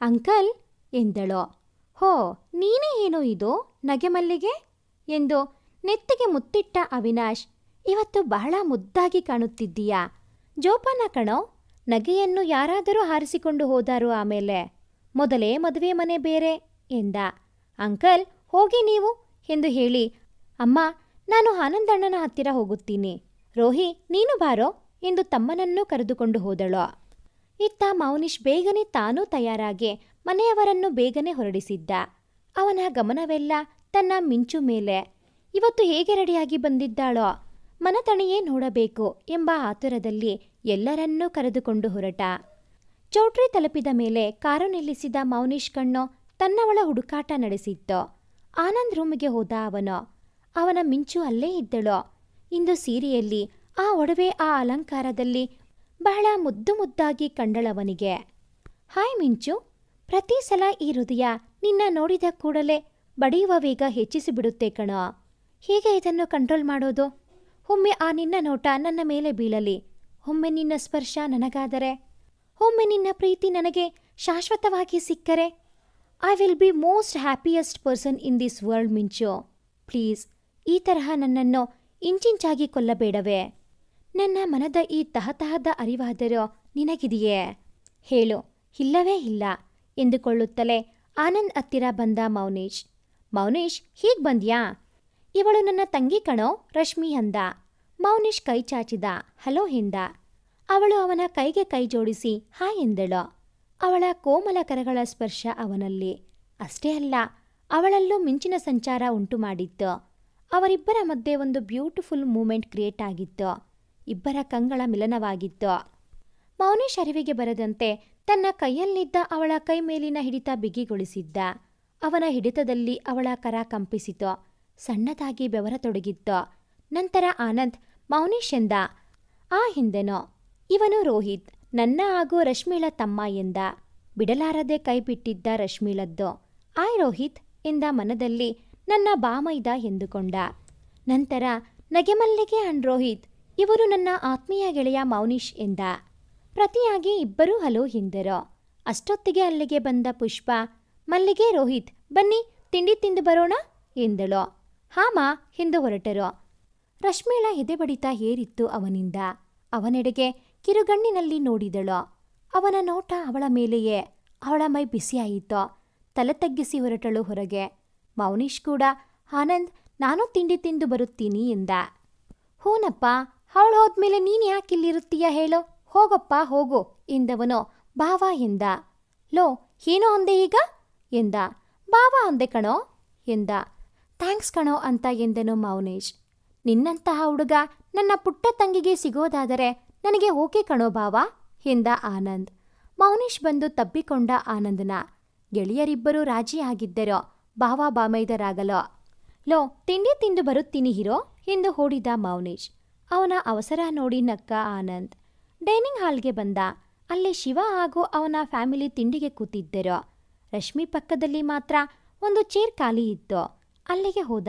ಅಂಕಲ್, ಎಂದಳು. ಹೋ, ನೀನೇ ಏನೋ ಇದು? ನಗೆ ಮಲ್ಲಿಗೆ? ಎಂದು ನೆತ್ತಿಗೆ ಮುತ್ತಿಟ್ಟ ಅವಿನಾಶ್, ಇವತ್ತು ಬಹಳ ಮುದ್ದಾಗಿ ಕಾಣುತ್ತಿದ್ದೀಯಾ? ಜೋಪಾನ ಕಣೋ, ನಗೆಯನ್ನು ಯಾರಾದರೂ ಹಾರಿಸಿಕೊಂಡು ಹೋದಾರು ಆಮೇಲೆ. ಮೊದಲೇ ಮದುವೆ ಮನೆ ಬೇರೆ ಎಂದ. ಅಂಕಲ್, ಹೋಗಿ ನೀವು ಎಂದು ಹೇಳಿ, ಅಮ್ಮ, ನಾನು ಆನಂದಣ್ಣನ ಹತ್ತಿರ ಹೋಗುತ್ತೀನಿ. ರೋಹಿ, ನೀನು ಬಾರೋ ಎಂದು ತಮ್ಮನನ್ನು ಕರೆದುಕೊಂಡು ಹೋದಳು. ಇತ್ತ ಮೌನಿಶ್ ಬೇಗನೆ ತಾನೂ ತಯಾರಾಗಿ ಮನೆಯವರನ್ನು ಬೇಗನೆ ಹೊರಡಿಸಿದ್ದ. ಅವನ ಗಮನವೆಲ್ಲ ತನ್ನ ಮಿಂಚು ಮೇಲೆ. ಇವತ್ತು ಹೇಗೆ ರೆಡಿಯಾಗಿ ಬಂದಿದ್ದಾಳೋ ಮನತಣಿಯೇ ನೋಡಬೇಕು ಎಂಬ ಆತುರದಲ್ಲಿ ಎಲ್ಲರನ್ನೂ ಕರೆದುಕೊಂಡು ಹೊರಟ. ಚೌಟ್ರಿ ತಲುಪಿದ ಮೇಲೆ ಕಾರು ನಿಲ್ಲಿಸಿದ ಮೌನೀಶ್ ಕಣ್ಣು ತನ್ನವಳ ಹುಡುಕಾಟ ನಡೆಸಿತ್ತು. ಆನಂದ್ ರೂಮಿಗೆ ಹೋದ ಅವನು. ಅವನ ಮಿಂಚು ಅಲ್ಲೇ ಇದ್ದಳು. ಇಂದು ಸೀರೆಯಲ್ಲಿ ಆ ಒಡವೆ ಆ ಅಲಂಕಾರದಲ್ಲಿ ಬಹಳ ಮುದ್ದು ಮುದ್ದಾಗಿ ಕಂಡಳವನಿಗೆ. ಹಾಯ್ ಮಿಂಚು, ಪ್ರತಿ ಸಲ ಈ ಹೃದಯ ನಿನ್ನ ನೋಡಿದ ಕೂಡಲೇ ಬಡಿಯುವ ವೇಗ ಹೆಚ್ಚಿಸಿಬಿಡುತ್ತೆ ಕಣೋ. ಹೀಗೆ ಇದನ್ನು ಕಂಟ್ರೋಲ್ ಮಾಡೋದು? ಒಮ್ಮೆ ಆ ನಿನ್ನ ನೋಟ ನನ್ನ ಮೇಲೆ ಬೀಳಲಿ. ಒಮ್ಮೆ ನಿನ್ನ ಸ್ಪರ್ಶ ನನಗಾದರೆ. ಒಮ್ಮೆ ನಿನ್ನ ಪ್ರೀತಿ ನನಗೆ ಶಾಶ್ವತವಾಗಿ ಸಿಕ್ಕರೆ. I will be most happiest person in this world Minchu please ಈ ತರಹ ನನ್ನನ್ನು ಇಂಚಿಂಚಾಗಿ ಕೊಲ್ಲಬೇಡವೇ. ನನ್ನ ಮನದ ಈ ತಹತಹದ ಅರಿವಾದರೂ ನಿನಗಿದೆಯೇ? ಹೇಳು, ಇಲ್ಲವೇ ಇಲ್ಲ, ಎಂದುಕೊಳ್ಳುತ್ತಲೇ ಆನಂದ್ ಹತ್ತಿರ ಬಂದ ಮೌನೇಶ್. ಮೌನೇಶ್, ಹೀಗೆ ಬಂದ್ಯಾ? ಇವಳು ನನ್ನ ತಂಗಿ ಕಣೋ, ರಶ್ಮಿ ಅಂದ. ಮೌನಿಶ್ ಕೈ ಚಾಚಿದ. ಹಲೋ ಎಂದ. ಅವಳು ಅವನ ಕೈಗೆ ಕೈ ಜೋಡಿಸಿ ಹಾಯ್ ಎಂದಳು. ಅವಳ ಕೋಮಲ ಕರಗಳ ಸ್ಪರ್ಶ ಅವನಲ್ಲಿ. ಅಷ್ಟೇ ಅಲ್ಲ, ಅವಳಲ್ಲೂ ಮಿಂಚಿನ ಸಂಚಾರ ಉಂಟು ಮಾಡಿತ್ತು. ಅವರಿಬ್ಬರ ಮಧ್ಯೆ ಒಂದು ಬ್ಯೂಟಿಫುಲ್ ಮೂಮೆಂಟ್ ಕ್ರಿಯೇಟ್ ಆಗಿತ್ತು. ಇಬ್ಬರ ಕಂಗಳ ಮಿಲನವಾಗಿತ್ತು. ಮೌನೇಶ್ ಅರಿವಿಗೆ ಬರದಂತೆ ತನ್ನ ಕೈಯಲ್ಲಿದ್ದ ಅವಳ ಕೈ ಮೇಲಿನ ಹಿಡಿತ ಬಿಗಿಗೊಳಿಸಿದ್ದ. ಅವನ ಹಿಡಿತದಲ್ಲಿ ಅವಳ ಕರ ಕಂಪಿಸಿತು. ಸಣ್ಣದಾಗಿ ಬೆವರತೊಡಗಿದ್ದ ನಂತರ ಆನಂದ್ ಮೌನೇಶ್ ಎಂದ ಆ ಹಿಂದೆನೋ. ಇವನು ರೋಹಿತ್, ನನ್ನ ಹಾಗೂ ರಶ್ಮಿಳ ತಮ್ಮ ಎಂದ. ಬಿಡಲಾರದೆ ಕೈಬಿಟ್ಟಿದ್ದ ರಶ್ಮಿಳದ್ದು. ರಶ್ಮೀಳದ್ದು ಆಯ್ ರೋಹಿತ್ ಎಂದ ಮನದಲ್ಲಿ ನನ್ನ ಬಾಮೈದ ಎಂದುಕೊಂಡ. ನಂತರ ನಗೆಮಲ್ಲಿಗೆ ಅಂಡ್ ರೋಹಿತ್, ಇವರು ನನ್ನ ಆತ್ಮೀಯ ಗೆಳೆಯ ಮೌನಿಶ್ ಎಂದ. ಪ್ರತಿಯಾಗಿ ಇಬ್ಬರೂ ಹಲೋ ಹಿಂದರು. ಅಷ್ಟೊತ್ತಿಗೆ ಅಲ್ಲಿಗೆ ಬಂದ ಪುಷ್ಪ, ಮಲ್ಲಿಗೆ ರೋಹಿತ್, ಬನ್ನಿ, ತಿಂಡಿ ತಿಂದು ಬರೋಣ ಎಂದಳು. ಹಾಮ ಎಂದು ಹೊರಟರು. ರಶ್ಮೀಳ ಎದೆ ಬಡಿತ ಏರಿತ್ತು ಅವನಿಂದ. ಅವನೆಡೆಗೆ ಕಿರುಗಣ್ಣಿನಲ್ಲಿ ನೋಡಿದಳು. ಅವನ ನೋಟ ಅವಳ ಮೇಲೆಯೇ, ಅವಳ ಮೈ ಬಿಸಿಯಾಯಿತು. ತಲೆ ತಗ್ಗಿಸಿ ಹೊರಟಳು ಹೊರಗೆ. ಮೌನೀಶ್ ಕೂಡ, ಆನಂದ್, ನಾನು ತಿಂಡಿ ತಿಂದು ಬರುತ್ತೀನಿ ಎಂದ. ಹೂನಪ್ಪ, ಅವಳು ಹೋದ್ಮೇಲೆ ನೀನು ಯಾಕೆ ಇಲ್ಲಿರುತ್ತೀಯ ಹೇಳು. ಹೋಗಪ್ಪ, ಹೋಗು ಎಂದವನು. ಬಾವ ಎಂದ. ಲೋ, ಏನೋ ಅಂದೆ ಈಗ? ಎಂದ. ಬಾವ ಅಂದೆ ಕಣೋ ಎಂದ. ಥ್ಯಾಂಕ್ಸ್ ಕಣೋ ಅಂತ ಎಂದನು ಮೌನೇಶ್. ನಿನ್ನಂತಹ ಹುಡುಗ ನನ್ನ ಪುಟ್ಟ ತಂಗಿಗೆ ಸಿಗೋದಾದರೆ ನನಗೆ ಓಕೆ ಕಣೋ ಬಾವಾ ಎಂದ ಆನಂದ್. ಮೌನೇಶ್ ಬಂದು ತಬ್ಬಿಕೊಂಡ ಆನಂದನ. ಗೆಳೆಯರಿಬ್ಬರೂ ರಾಜಿಯಾಗಿದ್ದರು ಬಾವ ಬಾಮೈದರಾಗಲೋ. ಲೋ, ತಿಂಡಿ ತಿಂದು ಬರುತ್ತೀನಿ ಹಿರೋ ಎಂದು ಓಡಿದ ಮೌನೇಶ್. ಅವನ ಅವಸರ ನೋಡಿ ನಕ್ಕ ಆನಂದ್. ಡೈನಿಂಗ್ ಹಾಲ್ಗೆ ಬಂದ. ಅಲ್ಲಿ ಶಿವ ಹಾಗೂ ಅವನ ಫ್ಯಾಮಿಲಿ ತಿಂಡಿಗೆ ಕೂತಿದ್ದರು. ರಶ್ಮಿ ಪಕ್ಕದಲ್ಲಿ ಮಾತ್ರ ಒಂದು ಚೇರ್ ಖಾಲಿ ಇತ್ತು. ಅಲ್ಲಿಗೆ ಹೋದ.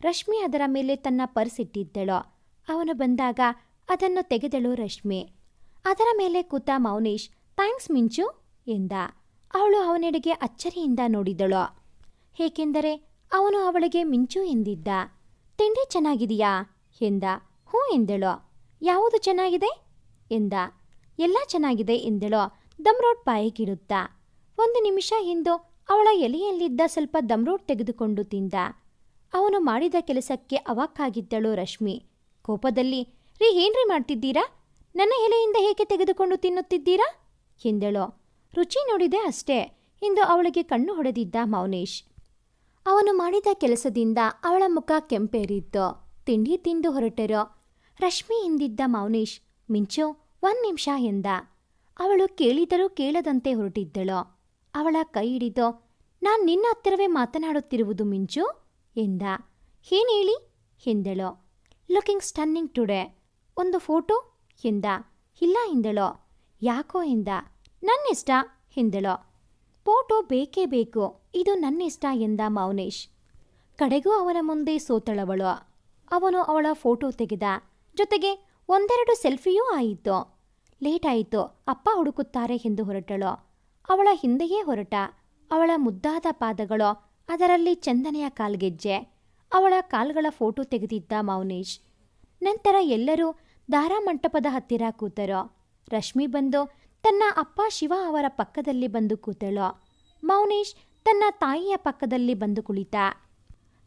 ರಶ್ಮಿ ಅದರ ಮೇಲೆ ತನ್ನ ಪರ್ಸ್ ಇಟ್ಟಿದ್ದಳು. ಅವನು ಬಂದಾಗ ಅದನ್ನು ತೆಗೆದಳು ರಶ್ಮಿ. ಅದರ ಮೇಲೆ ಕೂತ ಮೌನೇಶ್, ಥ್ಯಾಂಕ್ಸ್ ಮಿಂಚು ಎಂದ. ಅವಳು ಅವನೆಡೆಗೆ ಅಚ್ಚರಿಯಿಂದ ನೋಡಿದಳು. ಏಕೆಂದರೆ ಅವನು ಅವಳಿಗೆ ಮಿಂಚು ಎಂದಿದ್ದ. ತಿಂಡಿ ಚೆನ್ನಾಗಿದೆಯಾ? ಎಂದ. ಹ್ಞೂ ಎಂದಳು. ಯಾವುದು ಚೆನ್ನಾಗಿದೆ? ಎಂದ. ಎಲ್ಲ ಚೆನ್ನಾಗಿದೆ ಎಂದಳು. ದಮ್ ಪಾಯಿಗಿಡುತ್ತ ಒಂದು ನಿಮಿಷ ಹಿಂದು ಅವಳ ಎಲೆಯಲ್ಲಿದ್ದ ಸ್ವಲ್ಪ ದಮ್ರೋಟ್ ತೆಗೆದುಕೊಂಡು ತಿಂದ. ಅವನು ಮಾಡಿದ ಕೆಲಸಕ್ಕೆ ಅವಾಕ್ಕಾಗಿದ್ದಳು ರಶ್ಮಿ. ಕೋಪದಲ್ಲಿ, ರೀ, ಏನ್ರಿ ಮಾಡ್ತಿದ್ದೀರಾ? ನನ್ನ ಎಲೆಯಿಂದ ಹೇಗೆ ತೆಗೆದುಕೊಂಡು ತಿನ್ನುತ್ತಿದ್ದೀರಾ? ಎಂದಳು. ರುಚಿ ನೋಡಿದೆ ಅಷ್ಟೇ, ಎಂದು ಅವಳಿಗೆ ಕಣ್ಣು ಹೊಡೆದಿದ್ದ ಮೌನೇಶ್. ಅವನು ಮಾಡಿದ ಕೆಲಸದಿಂದ ಅವಳ ಮುಖ ಕೆಂಪೇರಿತ್ತು. ತಿಂಡಿ ತಿಂದು ಹೊರಟರು. ರಶ್ಮಿ ಎಂದಿದ್ದ ಮೌನೇಶ್, ಮಿಂಚು, ಒಂದ್ ನಿಮಿಷ ಎಂದ. ಅವಳು ಕೇಳಿದರೂ ಕೇಳದಂತೆ ಹೊರಟಿದ್ದಳು. ಅವಳ ಕೈ ಹಿಡಿದು, ನಾನು ನಿನ್ನ ಹತ್ತಿರವೇ ಮಾತನಾಡುತ್ತಿರುವುದು ಮಿಂಚು? ಎಂದ. ಏನೇಳಿ ಹೇಳಿ? ಎಂದಳು. ಲುಕಿಂಗ್ ಸ್ಟನ್ನಿಂಗ್ ಟುಡೇ ಒಂದು ಫೋಟೋ? ಎಂದ. ಇಲ್ಲ, ಎಂದಳು. ಯಾಕೋ? ಎಂದ. ನನ್ನಿಷ್ಟ? ಎಂದಳು. ಫೋಟೋ ಬೇಕೇ ಬೇಕು. ಇದು ನನ್ನಿಷ್ಟ, ಎಂದ ಮೌನೇಶ್. ಕಡೆಗೂ ಅವನ ಮುಂದೆ ಸೋತಳವಳು. ಅವನು ಅವಳ ಫೋಟೋ ತೆಗೆದ. ಜೊತೆಗೆ ಒಂದೆರಡು ಸೆಲ್ಫಿಯೂ ಆಯಿತು. ಲೇಟ್ ಆಯಿತು. ಅಪ್ಪ ಹುಡುಕುತ್ತಾರೆ, ಎಂದು ಹೊರಟಳು. ಅವಳ ಹಿಂದೆಯೇ ಹೊರಟ. ಅವಳ ಮುದ್ದಾದ ಪಾದಗಳು ಅದರಲ್ಲಿ ಚಂದನೆಯ ಕಾಲ್ಗೆಜ್ಜೆ. ಅವಳ ಕಾಲ್ಗಳ ಫೋಟೋ ತೆಗೆದಿದ್ದ ಮೌನೇಶ್. ನಂತರ ಎಲ್ಲರೂ ದಾರಾಮಂಟಪದ ಹತ್ತಿರ ಕೂತರು. ರಶ್ಮಿ ಬಂದು ತನ್ನ ಅಪ್ಪ ಶಿವ ಅವರ ಪಕ್ಕದಲ್ಲಿ ಬಂದು ಕೂತಳು. ಮೌನೇಶ್ ತನ್ನ ತಾಯಿಯ ಪಕ್ಕದಲ್ಲಿ ಬಂದು ಕುಳಿತ.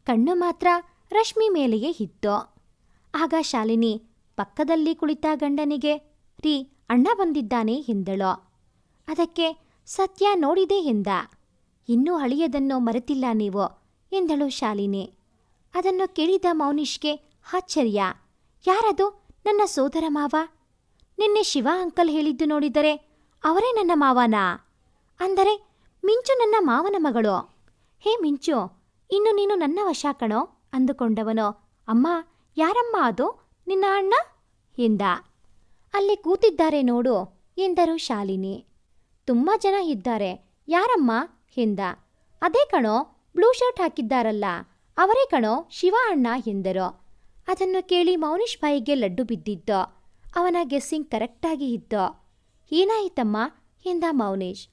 ಕಣ್ಣು ಮಾತ್ರ ರಶ್ಮಿ ಮೇಲೆಯೇ ಇತ್ತು. ಆಗ ಶಾಲಿನಿ ಪಕ್ಕದಲ್ಲಿ ಕುಳಿತ ಗಂಡನಿಗೆ, ರೀ, ಅಣ್ಣ ಬಂದಿದ್ದಾನೆ ಎಂದಳು. ಅದಕ್ಕೆ ಸತ್ಯ ನೋಡಿದೆ ಎಂದ. ಇನ್ನೂ ಹಳೆಯದನ್ನು ಮರೆತಿಲ್ಲ ನೀವು, ಎಂದಳು ಶಾಲಿನಿ. ಅದನ್ನು ಕೇಳಿದ ಮೌನಿಷ್ಗೆ ಆಶ್ಚರ್ಯ. ಯಾರದು? ನನ್ನ ಸೋದರ ಮಾವ? ನಿನ್ನೆ ಶಿವ ಅಂಕಲ್ ಹೇಳಿದ್ದು ನೋಡಿದರೆ ಅವರೇ ನನ್ನ ಮಾವನಾ? ಅಂದರೆ ಮಿಂಚು ನನ್ನ ಮಾವನ ಮಗಳು. ಹೇ ಮಿಂಚು, ಇನ್ನು ನೀನು ನನ್ನ ವಶ ಕಣೋ, ಅಂದುಕೊಂಡವನು. ಅಮ್ಮ, ಯಾರಮ್ಮ ಅದು? ನಿನ್ನ ಅಣ್ಣ? ಎಂದ. ಅಲ್ಲಿ ಕೂತಿದ್ದಾರೆ ನೋಡು, ಎಂದರು ಶಾಲಿನಿ. ತುಂಬ ಜನ ಇದ್ದಾರೆ. ಯಾರಮ್ಮ? ಎಂದ ಅದೇ ಕಣೋ, ಬ್ಲೂ ಶರ್ಟ್ ಹಾಕಿದ್ದಾರಲ್ಲ. ಅವರೇ ಕಣೋ, ಶಿವ ಅಣ್ಣ ಎಂದರು ಅದನ್ನು ಕೇಳಿ ಮೌನೇಶ್ ಬಾಯಿಗೆ ಲಡ್ಡು ಬಿದ್ದಿತ್ತು. ಅವನ ಗೆಸ್ಸಿಂಗ್ ಕರೆಕ್ಟಾಗಿ ಇದ್ದೋ ಏನಾಯಿತಮ್ಮ? ಎಂದ ಮೌನೇಶ್.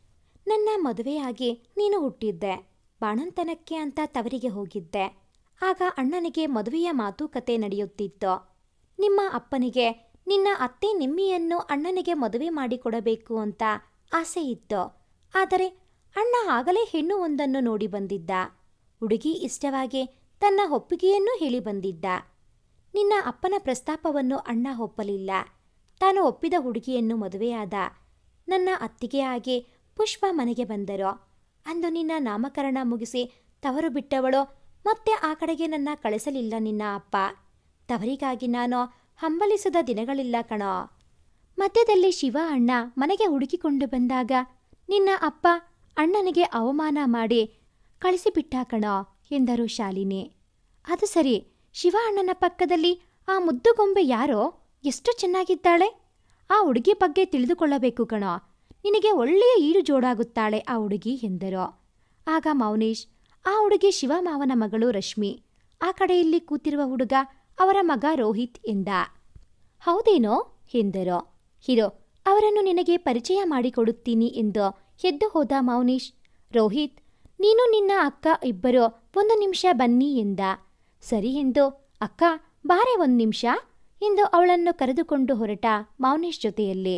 ನನ್ನ ಮದುವೆಯಾಗಿ ನೀನು ಹುಟ್ಟಿದ್ದೆ. ಬಾಣಂತನಕ್ಕೆ ಅಂತ ತವರಿಗೆ ಹೋಗಿದ್ದೆ. ಆಗ ಅಣ್ಣನಿಗೆ ಮದುವೆಯ ಮಾತುಕತೆ ನಡೆಯುತ್ತಿತ್ತು. ನಿಮ್ಮ ಅಪ್ಪನಿಗೆ, ನಿನ್ನ ಅತ್ತೆ ನಿಮ್ಮಿಯನ್ನು ಅಣ್ಣನಿಗೆ ಮದುವೆ ಮಾಡಿಕೊಡಬೇಕು ಅಂತ ಆಸೆ ಇತ್ತು. ಆದರೆ ಅಣ್ಣ ಆಗಲೇ ಹೆಣ್ಣು ಒಂದನ್ನು ನೋಡಿ ಬಂದಿದ್ದ. ಹುಡುಗಿ ಇಷ್ಟವಾಗಿ ತನ್ನ ಒಪ್ಪಿಗೆಯನ್ನೂ ಹೇಳಿ ಬಂದಿದ್ದ. ನಿನ್ನ ಅಪ್ಪನ ಪ್ರಸ್ತಾಪವನ್ನು ಅಣ್ಣ ಒಪ್ಪಲಿಲ್ಲ. ತಾನು ಒಪ್ಪಿದ ಹುಡುಗಿಯನ್ನು ಮದುವೆಯಾದ. ನನ್ನ ಅತ್ತಿಗೆ ಆಗಿ ಪುಷ್ಪ ಮನೆಗೆ ಬಂದರು. ಅಂದು ನಿನ್ನ ನಾಮಕರಣ ಮುಗಿಸಿ ತವರು ಬಿಟ್ಟವಳು, ಮತ್ತೆ ಆ ಕಡೆಗೆ ನನ್ನ ಕಳಿಸಲಿಲ್ಲ ನಿನ್ನ ಅಪ್ಪ. ತವರಿಗಾಗಿ ನಾನು ಹಂಬಲಿಸದ ದಿನಗಳಿಲ್ಲ ಕಣೋ. ಮಧ್ಯದಲ್ಲಿ ಶಿವ ಅಣ್ಣ ಮನೆಗೆ ಹುಡುಕಿಕೊಂಡು ಬಂದಾಗ, ನಿನ್ನ ಅಪ್ಪ ಅಣ್ಣನಿಗೆ ಅವಮಾನ ಮಾಡಿ ಕಳಿಸಿಬಿಟ್ಟ ಕಣೋ, ಎಂದರು ಶಾಲಿನಿ. ಅದು ಸರಿ, ಶಿವ ಅಣ್ಣನ ಪಕ್ಕದಲ್ಲಿ ಆ ಮುದ್ದುಗೊಂಬೆ ಯಾರೋ? ಎಷ್ಟು ಚೆನ್ನಾಗಿದ್ದಾಳೆ? ಆ ಹುಡುಗಿ ಬಗ್ಗೆ ತಿಳಿದುಕೊಳ್ಳಬೇಕು ಕಣ. ನಿನಗೆ ಒಳ್ಳೆಯ ಈಡು ಜೋಡಾಗುತ್ತಾಳೆ ಆ ಹುಡುಗಿ, ಎಂದರು. ಆಗ ಮೌನೇಶ್, ಆ ಹುಡುಗಿ ಶಿವಮಾವನ ಮಗಳು ರಶ್ಮಿ. ಆ ಕಡೆಯಲ್ಲಿ ಕೂತಿರುವ ಹುಡುಗ ಅವರ ಮಗ ರೋಹಿತ್, ಎಂದ. ಹೌದೇನೋ? ಎಂದರು. ಹಿರೋ, ಅವರನ್ನು ನಿನಗೆ ಪರಿಚಯ ಮಾಡಿಕೊಡುತ್ತೀನಿ ಎಂದು ಎದ್ದು ಹೋದ ಮೌನೀಶ್. ರೋಹಿತ್, ನೀನು ನಿನ್ನ ಅಕ್ಕ ಇಬ್ಬರು ಒಂದು ನಿಮಿಷ ಬನ್ನಿ ಎಂದ. ಸರಿ ಎಂದು, ಅಕ್ಕ, ಬಾರೆ ಒಂದು ನಿಮಿಷ ಎಂದು ಅವಳನ್ನು ಕರೆದುಕೊಂಡು ಹೊರಟ ಮೌನೇಶ್ ಜೊತೆಯಲ್ಲಿ.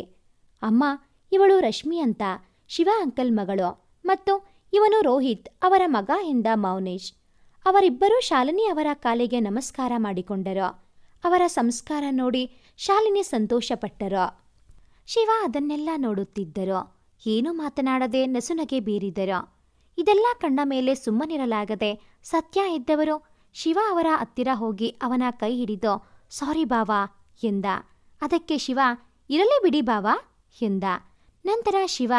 ಅಮ್ಮ, ಇವಳು ರಶ್ಮಿ ಅಂತ, ಶಿವ ಅಂಕಲ್ ಮಗಳು ಮತ್ತು ಇವನು ರೋಹಿತ್ ಅವರ ಮಗ ಎಂದ ಮೌನೇಶ್. ಅವರಿಬ್ಬರೂ ಶಾಲಿನಿ ಅವರ ಕಾಲಿಗೆ ನಮಸ್ಕಾರ ಮಾಡಿಕೊಂಡರು. ಅವರ ಸಂಸ್ಕಾರ ನೋಡಿ ಶಾಲಿನಿ ಸಂತೋಷಪಟ್ಟರು. ಶಿವ ಅದನ್ನೆಲ್ಲ ನೋಡುತ್ತಿದ್ದರು. ಏನೂ ಮಾತನಾಡದೆ ನಸುನಗೆ ಬೀರಿದರು. ಇದೆಲ್ಲ ಕಣ್ಣ ಮೇಲೆ ಸುಮ್ಮನಿರಲಾಗದೆ ಸತ್ಯ ಇದ್ದವರು ಶಿವ ಅವರ ಹತ್ತಿರ ಹೋಗಿ ಅವನ ಕೈ ಹಿಡಿದು, ಸಾರಿ ಬಾವಾ, ಎಂದ. ಅದಕ್ಕೆ ಶಿವ, ಇರಲಿ ಬಿಡಿ ಬಾವಾ, ಎಂದ. ನಂತರ ಶಿವ,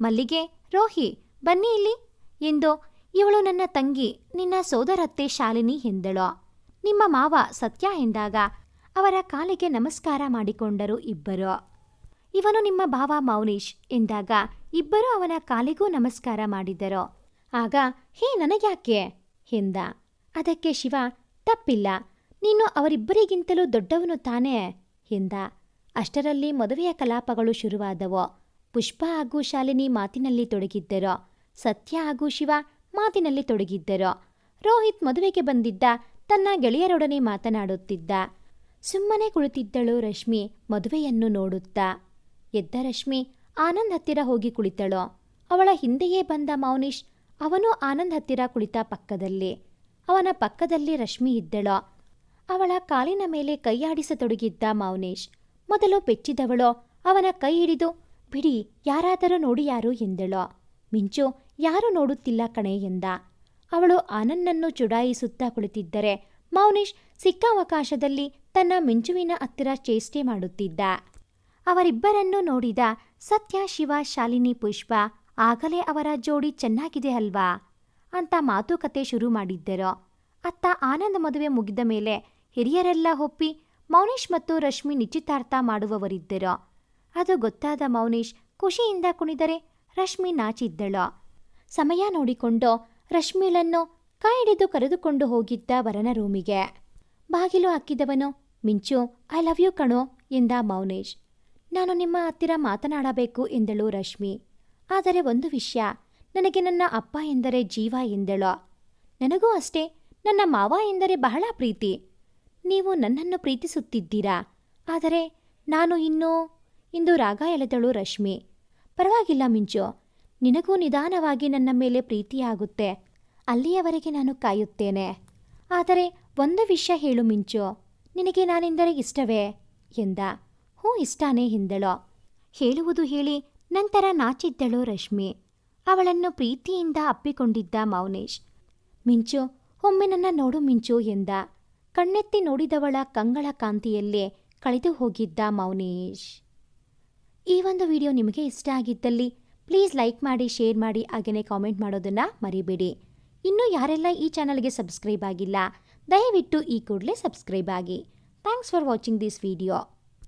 ಮಲ್ಲಿಗೆ, ರೋಹಿ, ಬನ್ನಿ ಇಲ್ಲಿ, ಎಂದು, ಇವಳು ನನ್ನ ತಂಗಿ, ನಿನ್ನ ಸೋದರತ್ತೆ ಶಾಲಿನಿ, ಎಂದಳು. ನಿಮ್ಮ ಮಾವ ಸತ್ಯ ಎಂದಾಗ ಅವರ ಕಾಲಿಗೆ ನಮಸ್ಕಾರ ಮಾಡಿಕೊಂಡರು ಇಬ್ಬರು. ಇವನು ನಿಮ್ಮ ಭಾವ ಮೌನೀಶ್ ಎಂದಾಗ ಇಬ್ಬರೂ ಅವನ ಕಾಲಿಗೂ ನಮಸ್ಕಾರ ಮಾಡಿದ್ದರು ಆಗ, ಹೇ, ನನಗ್ಯಾಕೆ? ಎಂದ. ಅದಕ್ಕೆ ಶಿವ, ತಪ್ಪಿಲ್ಲ. ನೀನು ಅವರಿಬ್ಬರಿಗಿಂತಲೂ ದೊಡ್ಡವನು ತಾನೇ? ಎಂದ. ಅಷ್ಟರಲ್ಲಿ ಮದುವೆಯ ಕಲಾಪಗಳು ಶುರುವಾದವು. ಪುಷ್ಪ ಹಾಗೂ ಶಾಲಿನಿ ಮಾತಿನಲ್ಲಿ ತೊಡಗಿದ್ದರು. ಸತ್ಯ ಹಾಗೂ ಶಿವ ಮಾತಿನಲ್ಲಿ ತೊಡಗಿದ್ದರು. ರೋಹಿತ್ ಮದುವೆಗೆ ಬಂದಿದ್ದ ತನ್ನ ಗೆಳೆಯರೊಡನೆ ಮಾತನಾಡುತ್ತಿದ್ದ. ಸುಮ್ಮನೆ ಕುಳಿತಿದ್ದಳು ರಶ್ಮಿ ಮದುವೆಯನ್ನು ನೋಡುತ್ತಾ. ಎದ್ದ ರಶ್ಮಿ ಆನಂದ್ ಹತ್ತಿರ ಹೋಗಿ ಕುಳಿತಳು. ಅವಳ ಹಿಂದೆಯೇ ಬಂದ ಮೌನಿಶ್ ಅವನು ಆನಂದ್ ಹತ್ತಿರ ಕುಳಿತ ಪಕ್ಕದಲ್ಲಿ. ಅವನ ಪಕ್ಕದಲ್ಲಿ ರಶ್ಮಿ ಇದ್ದಳು. ಅವಳ ಕಾಲಿನ ಮೇಲೆ ಕೈಯಾಡಿಸತೊಡಗಿದ್ದ ಮೌನೇಶ್ ಮೊದಲು ಬೆಚ್ಚಿದವಳು, ಅವನ ಕೈ ಹಿಡಿದು, ಬಿಡಿ, ಯಾರಾದರೂ ನೋಡಿ ಯಾರು? ಎಂದಳು. ಮಿಂಚು, ಯಾರೂ ನೋಡುತ್ತಿಲ್ಲ ಕಣೆ ಎಂದ. ಅವಳು ಆನಂದನ್ನು ಚುಡಾಯಿಸುತ್ತಾ ಕುಳಿತಿದ್ದರೆ ಮೌನೇಶ್ ಸಿಕ್ಕಾವಕಾಶದಲ್ಲಿ ತನ್ನ ಮಿಂಚುವಿನ ಹತ್ತಿರ ಚೇಷ್ಟೆ ಮಾಡುತ್ತಿದ್ದ. ಅವರಿಬ್ಬರನ್ನೂ ನೋಡಿದ ಸತ್ಯ, ಶಿವ, ಶಾಲಿನಿ, ಪುಷ್ಪ ಆಗಲೇ ಅವರ ಜೋಡಿ ಚೆನ್ನಾಗಿದೆ ಅಲ್ವಾ? ಅಂತ ಮಾತುಕತೆ ಶುರು ಮಾಡಿದ್ದರು. ಅತ್ತ ಆನಂದ್ ಮದುವೆ ಮುಗಿದ ಮೇಲೆ ಹಿರಿಯರೆಲ್ಲ ಒಪ್ಪಿ ಮೌನೇಶ್ ಮತ್ತು ರಶ್ಮಿ ನಿಶ್ಚಿತಾರ್ಥ ಮಾಡುವವರಿದ್ದರು. ಅದು ಗೊತ್ತಾದ ಮೌನೇಶ್ ಖುಷಿಯಿಂದ ಕುಣಿದರೆ ರಶ್ಮಿ ನಾಚಿದ್ದಳು. ಸಮಯ ನೋಡಿಕೊಂಡು ರಶ್ಮಿಳನ್ನು ಕೈ ಹಿಡಿದು ಕರೆದುಕೊಂಡು ಹೋಗಿದ್ದ ವರನ ರೂಮಿಗೆ. ಬಾಗಿಲು ಹಾಕಿದವನು, ಮಿಂಚು, ಐ ಲವ್ ಯು ಕಣೋ ಎಂದ ಮೌನೇಶ್. ನಾನು ನಿಮ್ಮ ಹತ್ತಿರ ಮಾತನಾಡಬೇಕು ಎಂದಳು ರಶ್ಮಿ. ಆದರೆ ಒಂದು ವಿಷಯ, ನನಗೆ ನನ್ನ ಅಪ್ಪ ಎಂದರೆ ಜೀವ ಎಂದಳು. ನನಗೂ ಅಷ್ಟೇ, ನನ್ನ ಮಾವ ಎಂದರೆ ಬಹಳ ಪ್ರೀತಿ. ನೀವು ನನ್ನನ್ನು ಪ್ರೀತಿಸುತ್ತಿದ್ದೀರಾ? ಆದರೆ ನಾನು ಇನ್ನೂ, ಇಂದು ರಾಗ ಎಳೆದಳು ರಶ್ಮಿ. ಪರವಾಗಿಲ್ಲ ಮಿಂಚು, ನಿನಗೂ ನಿಧಾನವಾಗಿ ನನ್ನ ಮೇಲೆ ಪ್ರೀತಿಯಾಗುತ್ತೆ. ಅಲ್ಲಿಯವರೆಗೆ ನಾನು ಕಾಯುತ್ತೇನೆ. ಆದರೆ ಒಂದು ವಿಷಯ ಹೇಳು ಮಿಂಚು, ನಿನಗೆ ನಾನೆಂದರೆ ಇಷ್ಟವೇ? ಎಂದ. ಹ್ಞೂ ಇಷ್ಟಾನೇ ಹಿಂದಳೋ. ಹೇಳುವುದು ಹೇಳಿ ನಂತರ ನಾಚಿದ್ದಳು ರಶ್ಮಿ. ಅವಳನ್ನು ಪ್ರೀತಿಯಿಂದ ಅಪ್ಪಿಕೊಂಡಿದ್ದ ಮೌನೇಶ್. ಮಿಂಚು, ಒಮ್ಮೆ ನನ್ನ ನೋಡು ಮಿಂಚು ಎಂದ. ಕಣ್ಣೆತ್ತಿ ನೋಡಿದವಳ ಕಂಗಳ ಕಾಂತಿಯಲ್ಲಿ ಕಳೆದು ಹೋಗಿದ್ದ ಮೌನೇಶ್. ಈ ಒಂದು ವಿಡಿಯೋ ನಿಮಗೆ ಇಷ್ಟ ಆಗಿದ್ದಲ್ಲಿ ಪ್ಲೀಸ್ ಲೈಕ್ ಮಾಡಿ, ಶೇರ್ ಮಾಡಿ ಹಾಗೆಯೇ ಕಾಮೆಂಟ್ ಮಾಡೋದನ್ನು ಮರಿಬೇಡಿ. ಇನ್ನೂ ಯಾರೆಲ್ಲ ಈ ಚಾನಲ್ಗೆ ಸಬ್ಸ್ಕ್ರೈಬ್ ಆಗಿಲ್ಲ, ದಯವಿಟ್ಟು ಈ ಕೂಡಲೇ ಸಬ್ಸ್ಕ್ರೈಬ್ ಆಗಿ. Thanks for watching this video.